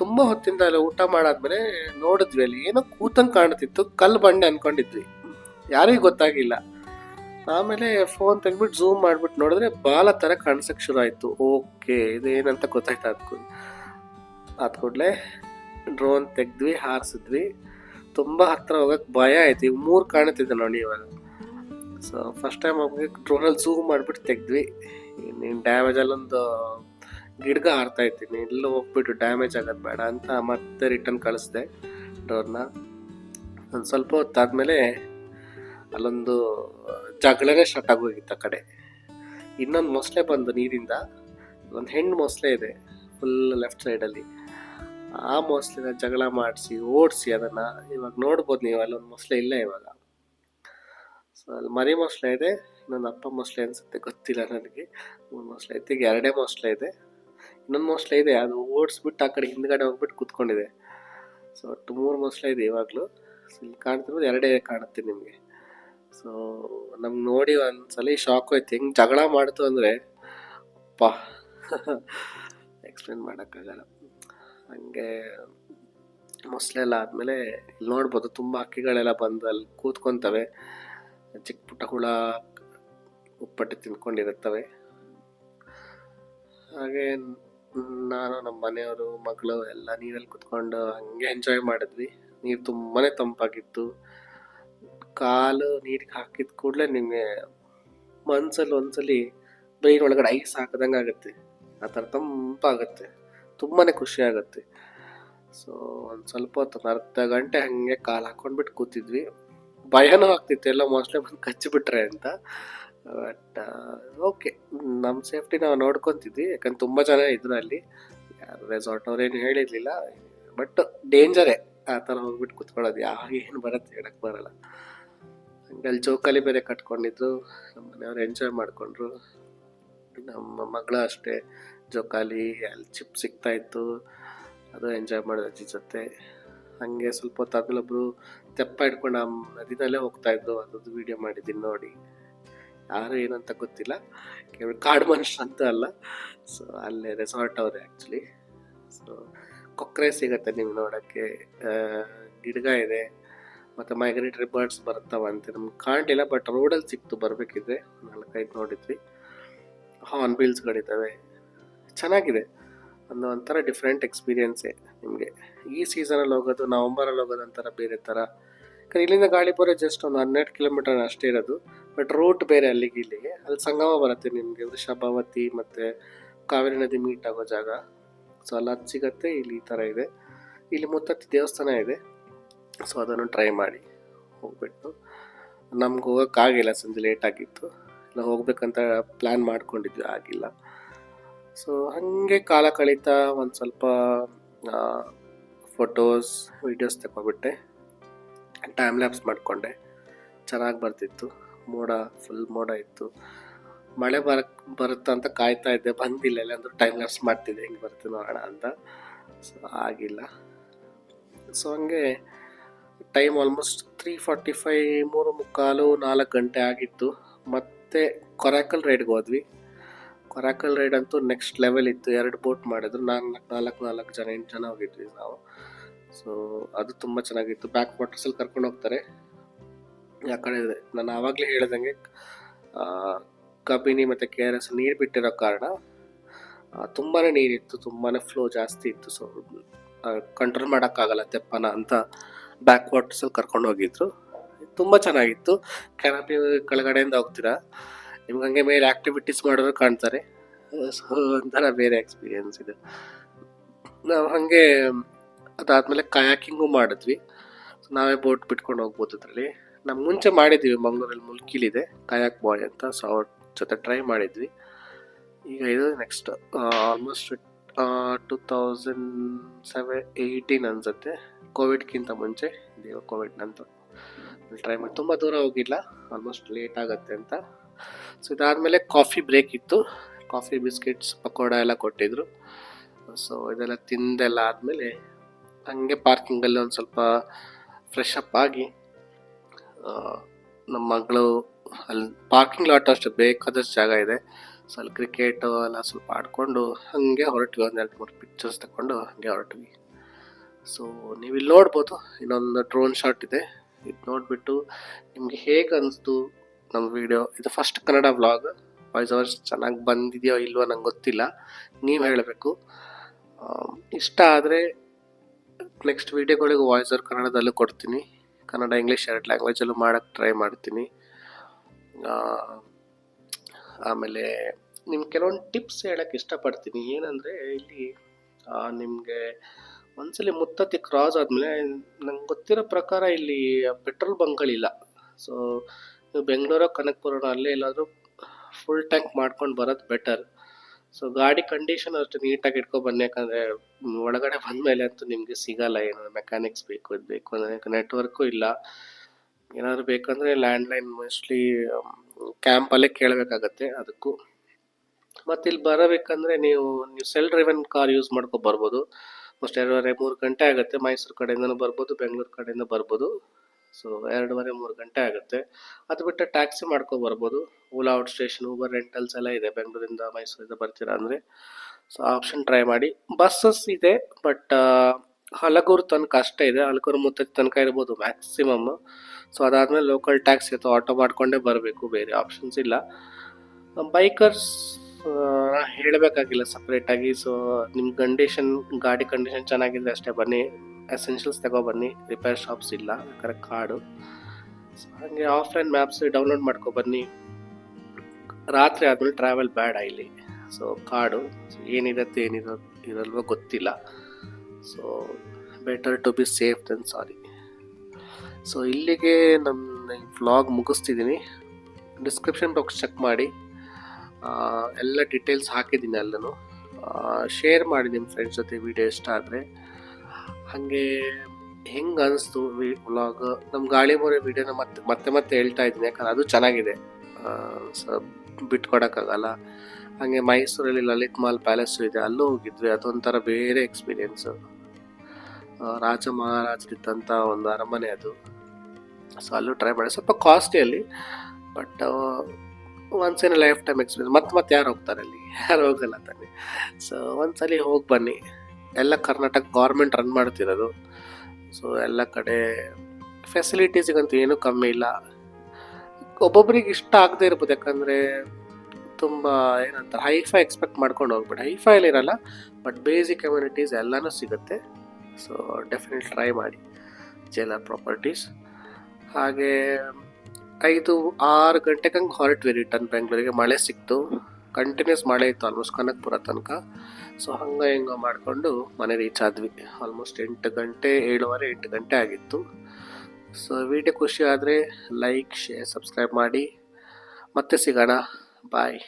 ತುಂಬ ಹೊತ್ತಿಂದ ಅಲ್ಲಿ, ಊಟ ಮಾಡಾದ್ಮೇಲೆ ನೋಡಿದ್ವಿ ಅಲ್ಲಿ ಏನೋ ಕೂತಂಗೆ ಕಾಣ್ತಿತ್ತು. ಕಲ್ಲು ಬಂಡೆ ಅನ್ಕೊಂಡಿದ್ವಿ. ಯಾರಿಗೂ ಗೊತ್ತಾಗಿಲ್ಲ. ಆಮೇಲೆ ಫೋನ್ ತೆಗ್ಬಿಟ್ಟು ಝೂಮ್ ಮಾಡ್ಬಿಟ್ಟು ನೋಡಿದ್ರೆ ಬಾಲ ಥರ ಕಾಣಿಸಕ್ ಶುರು ಆಯಿತು ಓಕೆ ಇದೇನಂತ ಗೊತ್ತಾಯ್ತು ಅದ್ಕೂ ಆದ ಕೂಡಲೇ ಡ್ರೋನ್ ತೆಗ್ದ್ವಿ, ಹಾರಿಸಿದ್ವಿ. ತುಂಬ ಹತ್ರ ಹೋಗಕ್ಕೆ ಭಯ ಆಯ್ತು. ಈಗ ಮೂರು ಕಾಣುತ್ತಿದ್ದೆ ನೋಡಿ ಇವಾಗ. ಸೊ ಫಸ್ಟ್ ಟೈಮ್ ಹೋಗಿ ಡ್ರೋನಲ್ಲಿ ಝೂಮ್ ಮಾಡಿಬಿಟ್ಟು ತೆಗ್ದ್ವಿ. ನೀನು ಡ್ಯಾಮೇಜಲ್ಲೊಂದು ಗಿಡ್ಗ ಹಾರ್ತಾ ಇದ್ದೀನಿ ಇಲ್ಲ ಹೋಗ್ಬಿಟ್ಟು ಡ್ಯಾಮೇಜ್ ಆಗೋದು ಬೇಡ ಅಂತ ಮತ್ತೆ ರಿಟರ್ನ್ ಕಳಿಸ್ದೆ ಡ್ರೋನ್ನ ಒಂದು ಸ್ವಲ್ಪ ಹೊತ್ತಾದ್ಮೇಲೆ ಅಲ್ಲೊಂದು ಜಗಳನೇ ಸ್ಟಾರ್ಟ್ ಆಗೋಗಿತ್ತು ಆ ಕಡೆ. ಇನ್ನೊಂದು ಮೊಸಳೆ ಬಂದು ನೀರಿಂದ, ಒಂದು ಹೆಣ್ಣು ಮೊಸಳೆ ಇದೆ ಫುಲ್ ಲೆಫ್ಟ್ ಸೈಡಲ್ಲಿ ಆ ಮೊಸಳೆನ ಜಗಳ ಮಾಡಿಸಿ, ಓಡಿಸಿ ಅದನ್ನು, ಇವಾಗ ನೋಡ್ಬೋದು ನೀವು, ಅಲ್ಲೊಂದು ಮೊಸಳೆ ಇಲ್ಲ ಇವಾಗ. ಸೊ ಅಲ್ಲಿ ಮರಿ ಮೊಸಳೆ ಇದೆ, ಇನ್ನೊಂದು ಅಪ್ಪ ಮೊಸಳೆ ಅನಿಸುತ್ತೆ, ಗೊತ್ತಿಲ್ಲ ನನಗೆ. ಮೂರು ಮೊಸಳೆ ಐತೆ, ಈಗ ಎರಡೇ ಮೊಸಳೆ ಇದೆ. ಇನ್ನೊಂದು ಮೊಸಳೆ ಇದೆ, ಅದು ಓಡಿಸ್ಬಿಟ್ಟು ಆ ಕಡೆ ಹಿಂದ್ಗಡೆ ಹೋಗ್ಬಿಟ್ಟು ಕೂತ್ಕೊಂಡಿದೆ. ಸೊ ಒಟ್ಟು ಮೂರು ಮೊಸಳೆ ಇದೆ ಇವಾಗಲೂ. ಸೊ ಇಲ್ಲಿ ಕಾಣ್ತಿರೋದು ಎರಡೇ ಕಾಣುತ್ತೆ ನಿಮಗೆ. ಸೊ ನಮ್ಗೆ ನೋಡಿ ಒಂದ್ಸಲ ಶಾಕ್ ಹೋಯ್ತು. ಹೆಂಗೆ ಜಗಳ ಮಾಡ್ತು ಅಂದರೆ, ಅಪ್ಪ. ಎಕ್ಸ್ಪ್ಲೇನ್ ಮಾಡೋಕ್ಕಾಗಲ್ಲ. ಹಂಗೆ ಮೊಸಲೆಲ್ಲ ಆದಮೇಲೆ ಇಲ್ಲಿ ನೋಡ್ಬೋದು, ತುಂಬ ಹಕ್ಕಿಗಳೆಲ್ಲ ಬಂದು ಅಲ್ಲಿ ಕೂತ್ಕೊತವೆ. ಚಿಕ್ಕ ಪುಟ್ಟ ಹುಳ, ಉಪ್ಪಟ್ಟು ತಿನ್ಕೊಂಡಿರುತ್ತವೆ. ಹಾಗೆ ನಾನು ನಮ್ಮ ಮನೆಯವರು, ಮಗಳು ಎಲ್ಲ ನೀರಲ್ಲಿ ಕುತ್ಕೊಂಡು ಹಂಗೆ ಎಂಜಾಯ್ ಮಾಡಿದ್ವಿ. ನೀರು ತುಂಬಾ ತಂಪಾಗಿತ್ತು. ಕಾಲು ನೀರಿಗೆ ಹಾಕಿದ ಕೂಡಲೇ ನಿಮಗೆ ಮನ್ಸಲ್ಲಿ ಒಂದ್ಸಲಿ ಬ್ರೈನ್ ಒಳಗಡೆ ಐಸ್ ಹಾಕಿದಂಗೆ ಆಗುತ್ತೆ. ಆ ಥರ ತಂಪಾಗುತ್ತೆ ತುಂಬಾ ಖುಷಿ ಆಗುತ್ತೆ. ಸೊ ಒಂದು ಸ್ವಲ್ಪ ಹೊತ್ತು ಅರ್ಧ ಗಂಟೆ ಹಾಗೆ ಕಾಲು ಹಾಕ್ಕೊಂಡ್ಬಿಟ್ಟು ಕೂತಿದ್ವಿ. ಭಯನೂ ಆಗ್ತಿತ್ತು. ಎಲ್ಲ ಮೋಸ್ಟ್ಲಿ ಬಂದು ಕಚ್ಚಿಬಿಟ್ರೆ ಅಂತ. ಬಟ್ ಓಕೆ ನಮ್ಮ ಸೇಫ್ಟಿ ನಾವು ನೋಡ್ಕೊತಿದ್ವಿ. ಯಾಕಂದ್ರೆ ತುಂಬ ಜನ ಇದ್ರು ಅಲ್ಲಿ. ಯಾರು ರೆಸಾರ್ಟ್ ಅವ್ರೇನು ಹೇಳಿರ್ಲಿಲ್ಲ. ಬಟ್ ಡೇಂಜರೇ ಆ ಥರ ಹೋಗ್ಬಿಟ್ಟು ಕುತ್ಕೊಳ್ಳೋದು. ಯಾವಾಗ ಏನು ಬರುತ್ತೆ ಹೇಳಕ್ಕೆ ಬರಲ್ಲ. ಹಂಗೆ ಅಲ್ಲಿ ಜೋಕಾಲಿ ಬೇರೆ ಕಟ್ಕೊಂಡಿದ್ರು ನಮ್ಮ ಮನೆಯವ್ರು ಎಂಜಾಯ್ ಮಾಡಿಕೊಂಡ್ರು. ನಮ್ಮ ಮಗಳ ಅಷ್ಟೇ ಜೋಕಾಲಿ ಅಲ್ಲಿ ಚಿಪ್ ಸಿಗ್ತಾ ಇತ್ತು, ಅದು ಎಂಜಾಯ್ ಮಾಡಿದ ಅಜ್ಜಿ ಜೊತೆ. ಹಂಗೆ ಸ್ವಲ್ಪ ಹೊತ್ತಾದ್ಮೇಲೆ ಒಬ್ರು ತೆಪ್ಪ ಇಟ್ಕೊಂಡು ಆ ನದಿನಲ್ಲೇ ಹೋಗ್ತಾ ಇದ್ರು, ಅದ್ರದ್ದು ವಿಡಿಯೋ ಮಾಡಿದ್ದೀನಿ ನೋಡಿ. ಯಾರು ಏನಂತ ಗೊತ್ತಿಲ್ಲ, ಕೇವಲ ಕಾಡು ಮನುಷ್ಯ ಅಂತ ಅಲ್ಲ. ಸೊ ಅಲ್ಲೇ ರೆಸಾರ್ಟ್ ಅವರೆ ಆ್ಯಕ್ಚುಲಿ ಸೊ ಕೊಕ್ಕರೆ ಸಿಗತ್ತೆ ನಿಮ್ಗೆ ನೋಡೋಕ್ಕೆ. ಗಿಡಗ ಇದೆ. ಮತ್ತು ಮೈಗ್ರೇಟರಿ ಬರ್ಡ್ಸ್ ಅಂತ. ನಮ್ಗೆ ಕಾಣಲಿಲ್ಲ ಬಟ್ ರೋಡಲ್ಲಿ ಸಿಕ್ತು, ಬರಬೇಕಿದ್ರೆ ನಾಲ್ಕೈದು ನೋಡಿದ್ವಿ. ಹಾರ್ನ್ ಬೀಲ್ಸ್ಗಳಿದ್ದಾವೆ ಚೆನ್ನಾಗಿದೆ. ಒಂದು ಒಂಥರ ಡಿಫ್ರೆಂಟ್ ಎಕ್ಸ್ಪೀರಿಯೆನ್ಸೇ ನಿಮಗೆ. ಈ ಸೀಸನಲ್ಲಿ ಹೋಗೋದು ನವಂಬರಲ್ಲಿ ಹೋಗೋದು ಒಂಥರ ಬೇರೆ ಥರ. ಯಾಕಂದ್ರೆ ಇಲ್ಲಿಂದ ಗಾಳಿಪುರ ಜಸ್ಟ್ ಒಂದು ಹನ್ನೆರಡು ಕಿಲೋಮೀಟರ್ ಅಷ್ಟೇ ಇರೋದು. ಬಟ್ ರೂಟ್ ಬೇರೆ ಅಲ್ಲಿಗೆ ಇಲ್ಲಿಗೆ. ಅಲ್ಲಿ ಸಂಗಮ ಬರುತ್ತೆ ನಿಮಗೆ ವೃಷಭಾವತಿ ಮತ್ತು ಕಾವೇರಿ ನದಿ ಮೀಟ್ ಆಗೋ ಜಾಗ. ಸೊ ಅಲ್ಲಿ ಅದು ಸಿಗತ್ತೆ, ಇಲ್ಲಿ ಈ ಥರ ಇದೆ. ಇಲ್ಲಿ ಮುತ್ತತ್ತಿ ದೇವಸ್ಥಾನ ಇದೆ. ಸೊ ಅದನ್ನು ಟ್ರೈ ಮಾಡಿ ಹೋಗ್ಬಿಟ್ಟು. ನಮ್ಗೆ ಹೋಗೋಕ್ಕಾಗಿಲ್ಲ ಸಂಜೆ ಲೇಟ್ ಆಗಿತ್ತು. ಇಲ್ಲ, ಹೋಗ್ಬೇಕಂತ ಪ್ಲ್ಯಾನ್ ಮಾಡ್ಕೊಂಡಿದ್ವಿ, ಆಗಿಲ್ಲ. ಸೊ ಹಾಗೆ ಕಾಲ ಕಳೀತಾ ಒಂದು ಸ್ವಲ್ಪ ಫೋಟೋಸ್ ವೀಡಿಯೋಸ್ ತಗೊಬಿಟ್ಟೆ ಟೈಮ್ ಲ್ಯಾಪ್ಸ್ ಮಾಡಿಕೊಂಡೆ. ಚೆನ್ನಾಗಿ ಬರ್ತಿತ್ತು. ಮೋಡ ಫುಲ್ ಮೋಡ ಇತ್ತು. ಮಳೆ ಬರ, ಬರುತ್ತಾ ಅಂತ ಕಾಯ್ತಾ ಇದ್ದೆ. ಬಂದಿಲ್ಲ, ಇಲ್ಲಾಂದ್ರೆ ಟೈಮ್ ಲ್ಯಾಪ್ಸ್ ಮಾಡ್ತಿದ್ದೆ. ಹೆಂಗೆ ಬರುತ್ತೆ ನೋಡೋಣ ಅಂತ. ಸೊ ಆಗಿಲ್ಲ. ಸೊ ಹಂಗೆ time almost three forty five ಮೂರು ಮುಕ್ಕಾಲು ನಾಲ್ಕು ಗಂಟೆ ಆಗಿತ್ತು. ಮತ್ತೆ ಕೊರಾಕಲ್ ರೈಡ್ಗೆ ಹೋದ್ವಿ. ಕೊರಾಕಲ್ ರೈಡ್ ಅಂತೂ ನೆಕ್ಸ್ಟ್ ಲೆವೆಲ್ ಇತ್ತು. ಎರಡು ಬೋಟ್ ಮಾಡಿದ್ರು. ನಾಲ್ಕು ನಾಲ್ಕು ನಾಲ್ಕು ಜನ, ಎಂಟು ಜನ ಹೋಗಿದ್ವಿ ನಾವು. ಸೊ ಅದು ತುಂಬ ಚೆನ್ನಾಗಿತ್ತು. ಬ್ಯಾಕ್ ವಾಟರ್ಸಲ್ಲಿ ಕರ್ಕೊಂಡು ಹೋಗ್ತಾರೆ. ಯಾಕಡೆ ಕಡೆ ಇದೆ ನಾನು ಆವಾಗಲೇ ಹೇಳಿದಂಗೆ ಕಬಿನಿ ಮತ್ತು ಕೆ ಆರ್ ಎಸ್ ನೀರು ಬಿಟ್ಟಿರೋ ಕಾರಣ ತುಂಬಾ ನೀರಿತ್ತು. ತುಂಬಾ ಫ್ಲೋ ಜಾಸ್ತಿ ಇತ್ತು. ಸೊ ಕಂಟ್ರೋಲ್ ಮಾಡೋಕ್ಕಾಗಲ್ಲ ತೆಪ್ಪನ ಅಂತ ಬ್ಯಾಕ್ ವಾಟರ್ಸಲ್ಲಿ ಕರ್ಕೊಂಡು ಹೋಗಿದ್ರು. ತುಂಬ ಚೆನ್ನಾಗಿತ್ತು. ಕ್ಯಾನಪಿ ಕೆಳಗಡೆಯಿಂದ ಹೋಗ್ತೀರಾ? ನಿಮ್ಗೆ ಹಂಗೆ ಮೇಲೆ ಆ್ಯಕ್ಟಿವಿಟೀಸ್ ಮಾಡೋರು ಕಾಣ್ತಾರೆ. ಸೊ ಒಂಥರ ಬೇರೆ ಎಕ್ಸ್ಪೀರಿಯನ್ಸ್ ಇದೆ. ನಾವು ಹಾಗೆ ಅದಾದಮೇಲೆ ಕಯಾಕಿಂಗು ಮಾಡಿದ್ವಿ. ನಾವೇ ಬೋಟ್ ಬಿಟ್ಕೊಂಡು ಹೋಗ್ಬೋದು ಅದರಲ್ಲಿ. ನಾವು ಮುಂಚೆ ಮಾಡಿದ್ವಿ, ಮಂಗಳೂರಲ್ಲಿ ಮುಲ್ಕಿಲಿದೆ ಕಯಾಕ್ ಬಾಯ್ ಅಂತ. ಸೊ ಅವ್ರ ಜೊತೆ ಟ್ರೈ ಮಾಡಿದ್ವಿ. ಈಗ ಇದು next almost two thousand seven eighteen ಅನ್ಸುತ್ತೆ. ಕೋವಿಡ್ಗಿಂತ ಮುಂಚೆ ಇದೀಗ ಕೋವಿಡ್ ನಂತರ ಟ್ರೈ ಮಾಡಿ ತುಂಬ ದೂರ ಹೋಗಿಲ್ಲ ಆಲ್ಮೋಸ್ಟ್ ಲೇಟ್ ಆಗುತ್ತೆ ಅಂತ. ಸೊ ಇದಾದಮೇಲೆ ಕಾಫಿ ಬ್ರೇಕ್ ಇತ್ತು. ಕಾಫಿ ಬಿಸ್ಕೆಟ್ಸ್ ಪಕೋಡ ಎಲ್ಲ ಕೊಟ್ಟಿದ್ರು. ಸೊ ಇದೆಲ್ಲ ತಿಂದೆಲ್ಲ ಆದಮೇಲೆ ಹಂಗೆ ಪಾರ್ಕಿಂಗಲ್ಲಿ ಒಂದು ಸ್ವಲ್ಪ ಫ್ರೆಶ್ ಅಪ್ ಆಗಿ ನಮ್ಮ ಮಗಳು ಅಲ್ಲಿ ಪಾರ್ಕಿಂಗ್ ಲಾಟ್ ಅಷ್ಟು ಬೇಕಾದಷ್ಟು ಜಾಗ ಇದೆ. ಸೊ ಅಲ್ಲಿ ಕ್ರಿಕೆಟ್ ಎಲ್ಲ ಸ್ವಲ್ಪ ಆಡಿಕೊಂಡು ಹಾಗೆ ಹೊರಟ್ವಿ ಒಂದು ಎರಡು ಮೂರು ಪಿಕ್ಚರ್ಸ್ ತಗೊಂಡು ಹಂಗೆ ಹೊರಟ್ವಿ. ಸೊ ನೀವು ಇಲ್ಲಿ ನೋಡ್ಬೋದು, ಇನ್ನೊಂದು ಡ್ರೋನ್ ಶಾಟ್ ಇದೆ. ಇದು ನೋಡಿಬಿಟ್ಟು ನಿಮಗೆ ಹೇಗೆ ಅನಿಸ್ತು ನಮ್ಮ ವಿಡಿಯೋ ಇದು first Kannada vlog voice overs ಚೆನ್ನಾಗಿ ಬಂದಿದೆಯೋ ಇಲ್ವೋ ನಂಗೆ ಗೊತ್ತಿಲ್ಲ. ನೀವು ಹೇಳಬೇಕು. ಇಷ್ಟ ಆದರೆ ನೆಕ್ಸ್ಟ್ ವೀಡಿಯೋಗಳಿಗೆ ವಾಯ್ಸ್ ಓವರ್ ಕನ್ನಡದಲ್ಲೂ ಕೊಡ್ತೀನಿ. ಕನ್ನಡ ಇಂಗ್ಲೀಷ್ ಎರಡು ಲ್ಯಾಂಗ್ವೇಜಲ್ಲೂ ಮಾಡೋಕ್ಕೆ ಟ್ರೈ ಮಾಡ್ತೀನಿ. ಆಮೇಲೆ ನಿಮ್ಗೆ ಕೆಲವೊಂದು ಟಿಪ್ಸ್ ಹೇಳಕ್ಕೆ ಇಷ್ಟಪಡ್ತೀನಿ. ಏನಂದರೆ ಇಲ್ಲಿ ನಿಮಗೆ ಒಂದ್ಸಲಿ ಮುತ್ತತ್ತಿ ಕ್ರಾಸ್ ಆದಮೇಲೆ, ನಂಗೆ ಗೊತ್ತಿರೋ ಪ್ರಕಾರ ಇಲ್ಲಿ ಪೆಟ್ರೋಲ್ ಬಂಕ್ಗಳಿಲ್ಲ ಸೊ ನೀವು ಬೆಂಗಳೂರು, ಕನಕಪುರನ ಅಲ್ಲೇ ಎಲ್ಲಾದರೂ ಫುಲ್ ಟ್ಯಾಂಕ್ ಮಾಡ್ಕೊಂಡು ಬರೋದು ಬೆಟರ್ ಸೊ ಗಾಡಿ ಕಂಡೀಷನ್ ಅಷ್ಟು ನೀಟಾಗಿ ಇಟ್ಕೊಂಡು ಬನ್ನಿ, ಯಾಕಂದರೆ ಒಳಗಡೆ ಬಂದಮೇಲೆ ಅಂತೂ ನಿಮಗೆ ಸಿಗಲ್ಲ ಏನು. ಮೆಕ್ಯಾನಿಕ್ಸ್ ಬೇಕು, ಇದು ಬೇಕು ಅಂದರೆ ನೆಟ್ವರ್ಕು ಇಲ್ಲ. ಏನಾದರೂ ಬೇಕಂದರೆ ಲ್ಯಾಂಡ್ಲೈನ್ ಮೋಸ್ಟ್ಲಿ ಕ್ಯಾಂಪಲ್ಲೇ ಕೇಳಬೇಕಾಗತ್ತೆ ಅದಕ್ಕೂ. ಮತ್ತು ಇಲ್ಲಿ ಬರಬೇಕಂದ್ರೆ ನೀವು ನೀವು ಸೆಲ್ ಡ್ರೈವನ್ ಕಾರ್ ಯೂಸ್ ಮಾಡ್ಕೊ ಬರ್ಬೋದು. ಮೋಸ್ಟ್ ಎರಡೂವರೆ ಮೂರು ಗಂಟೆ ಆಗುತ್ತೆ. ಮೈಸೂರು ಕಡೆಯಿಂದನೂ ಬರ್ಬೋದು, ಬೆಂಗಳೂರು ಕಡೆಯಿಂದ ಬರ್ಬೋದು. ಸೊ ಎರಡೂವರೆ ಮೂರು ಗಂಟೆ ಆಗುತ್ತೆ. ಅದು ಬಿಟ್ಟು ಟ್ಯಾಕ್ಸಿ ಮಾಡ್ಕೊಂಡು ಬರ್ಬೋದು. Ola outstation Uber rentals ಎಲ್ಲ ಇದೆ ಬೆಂಗಳೂರಿಂದ, ಮೈಸೂರಿಂದ ಬರ್ತೀರಾ ಅಂದರೆ. ಸೊ ಆಪ್ಷನ್ ಟ್ರೈ ಮಾಡಿ. ಬಸ್ಸಸ್ ಇದೆ ಬಟ್ ಹಲಗೂರು ತನಕ ಅಷ್ಟೇ ಇದೆ. ಹಲಗೂರು ಮುತ್ತಕ್ಕೆ ತನಕ ಇರ್ಬೋದು ಮ್ಯಾಕ್ಸಿಮಮ್ ಸೊ ಅದಾದಮೇಲೆ ಲೋಕಲ್ ಟ್ಯಾಕ್ಸಿ ಅಥವಾ ಆಟೋ ಮಾಡಿಕೊಂಡೇ ಬರಬೇಕು. ಬೇರೆ ಆಪ್ಷನ್ಸ್ ಇಲ್ಲ. ಬೈಕರ್ಸ್ ಹೇಳಬೇಕಾಗಿಲ್ಲ ಸಪ್ರೇಟಾಗಿ ಸೊ ನಿಮ್ಮ ಕಂಡೀಷನ್ ಗಾಡಿ ಕಂಡೀಷನ್ ಚೆನ್ನಾಗಿದೆ ಅಷ್ಟೇ. ಬನ್ನಿ. ಎಸೆನ್ಷಿಯಲ್ಸ್ ತಗೋ ಬನ್ನಿ. ರಿಪೇರ್ ಶಾಪ್ಸ್ ಇಲ್ಲ. ಕರೆಕ್ಟ್ ಕಾರ್ಡು ಸೊ ಹಾಗೆ ಆಫ್ಲೈನ್ ಮ್ಯಾಪ್ಸ್ ಡೌನ್ಲೋಡ್ ಮಾಡ್ಕೊ ಬನ್ನಿ. ರಾತ್ರಿ ಆದಮೇಲೆ ಟ್ರಾವೆಲ್ ಬೇಡ ಇಲ್ಲಿ. ಸೊ ಕಾಡು. ಏನಿರತ್ತೆ ಏನಿರೋ ಇರಲ್ವೋ ಗೊತ್ತಿಲ್ಲ. So better to be safe then sorry so ಇಲ್ಲಿಗೆ ನಮ್ಮ ವ್ಲಾಗ್ ಮುಗಿಸ್ತಿದ್ದೀನಿ ಡಿಸ್ಕ್ರಿಪ್ಷನ್ ಬಾಕ್ಸ್ ಚೆಕ್ ಮಾಡಿ. ಎಲ್ಲ ಡೀಟೇಲ್ಸ್ ಹಾಕಿದ್ದೀನಿ ಅಲ್ಲೂ ಶೇರ್ ಮಾಡಿ ನಿಮ್ಮ ಫ್ರೆಂಡ್ಸ್ ಜೊತೆ ವಿಡಿಯೋ ಇಷ್ಟ ಆದರೆ. ಹಾಗೆ ಹೆಂಗೆ ಅನಿಸ್ತು ವ್ಲಾಗ್ ನಮ್ಮ ಗಾಳಿ ಮೊರೆ ವಿಡಿಯೋನ ಮತ್ತೆ ಮತ್ತೆ ಮತ್ತೆ ಹೇಳ್ತಾ ಇದ್ದೀನಿ, ಯಾಕಂದ್ರೆ ಅದು ಚೆನ್ನಾಗಿದೆ. ಸೊ ಬಿಟ್ಕೊಡೋಕ್ಕಾಗಲ್ಲ. ಹಾಗೆ ಮೈಸೂರಲ್ಲಿ ಲಲಿತ್ ಮಾಲ್ ಪ್ಯಾಲೇಸು ಇದೆ, ಅಲ್ಲೂ ಹೋಗಿದ್ವಿ. ಅದೊಂಥರ ಬೇರೆ ಎಕ್ಸ್ಪೀರಿಯೆನ್ಸು ರಾಜ ಮಹಾರಾಜರಿದ್ದಂಥ ಒಂದು ಅರಮನೆ ಅದು. ಸೊ ಅಲ್ಲೂ ಟ್ರೈ ಮಾಡಿ. ಸ್ವಲ್ಪ ಕಾಸ್ಟ್ಲಿ ಅಲ್ಲಿ but once in lifetime experience ಮತ್ತೆ ಮತ್ತೆ ಯಾರು ಹೋಗ್ತಾರೆ ಅಲ್ಲಿ? ಯಾರು ಹೋಗಲ್ಲ ತಾನೆ. ಸೊ ಒಂದ್ಸಲಿ ಹೋಗಿ ಬನ್ನಿ. ಎಲ್ಲ ಕರ್ನಾಟಕ ಗೌರ್ಮೆಂಟ್ ರನ್ ಮಾಡ್ತಿರೋದು. ಸೊ ಎಲ್ಲ ಕಡೆ ಫೆಸಿಲಿಟೀಸಿಗಂತೂ ಏನೂ ಕಮ್ಮಿ ಇಲ್ಲ. ಒಬ್ಬೊಬ್ರಿಗೆ ಇಷ್ಟ ಆಗದೆ ಇರ್ಬೋದು. ಯಾಕಂದರೆ ತುಂಬ ಏನಂತಾರೆ ಹೈಫೈ ಎಕ್ಸ್ಪೆಕ್ಟ್ ಮಾಡ್ಕೊಂಡು ಹೋಗ್ಬೇಡಿ. ಹೈಫೈಲಿ ಇರಲ್ಲ ಬಟ್ ಬೇಸಿಕ್ ಕಮ್ಯುನಿಟೀಸ್ ಎಲ್ಲನೂ ಸಿಗುತ್ತೆ. ಸೊ ಡೆಫಿನೆಟ್ ಟ್ರೈ ಮಾಡಿ. ಜೇಲರ್ ಪ್ರಾಪರ್ಟೀಸ್ ಹಾಗೆ ಐದು ಆರು ಗಂಟೆಗೆ ಹಂಗೆ ಹೊರಟ್ವಿ ರಿಟರ್ನ್ ಬೆಂಗಳೂರಿಗೆ ಮಳೆ ಸಿಕ್ತು. ಕಂಟಿನ್ಯೂಸ್ ಮಳೆ ಇತ್ತು ಆಲ್ಮೋಸ್ಟ್ ಕನಕಪುರ ತನಕ. ಸೊ ಹಂಗೆ ಹಿಂಗೆ ಮಾಡಿಕೊಂಡು ಮನೆ ರೀಚ್ ಆದ್ವಿ. ಆಲ್ಮೋಸ್ಟ್ ಎಂಟು ಗಂಟೆ, ಏಳುವರೆ, ಎಂಟು ಗಂಟೆ ಆಗಿತ್ತು. ಸೊ ವಿಡಿಯೋ ಖುಷಿ ಆದರೆ ಲೈಕ್ ಶೇರ್ ಸಬ್ಸ್ಕ್ರೈಬ್ ಮಾಡಿ. ಮತ್ತೆ ಸಿಗೋಣ. ಬಾಯ್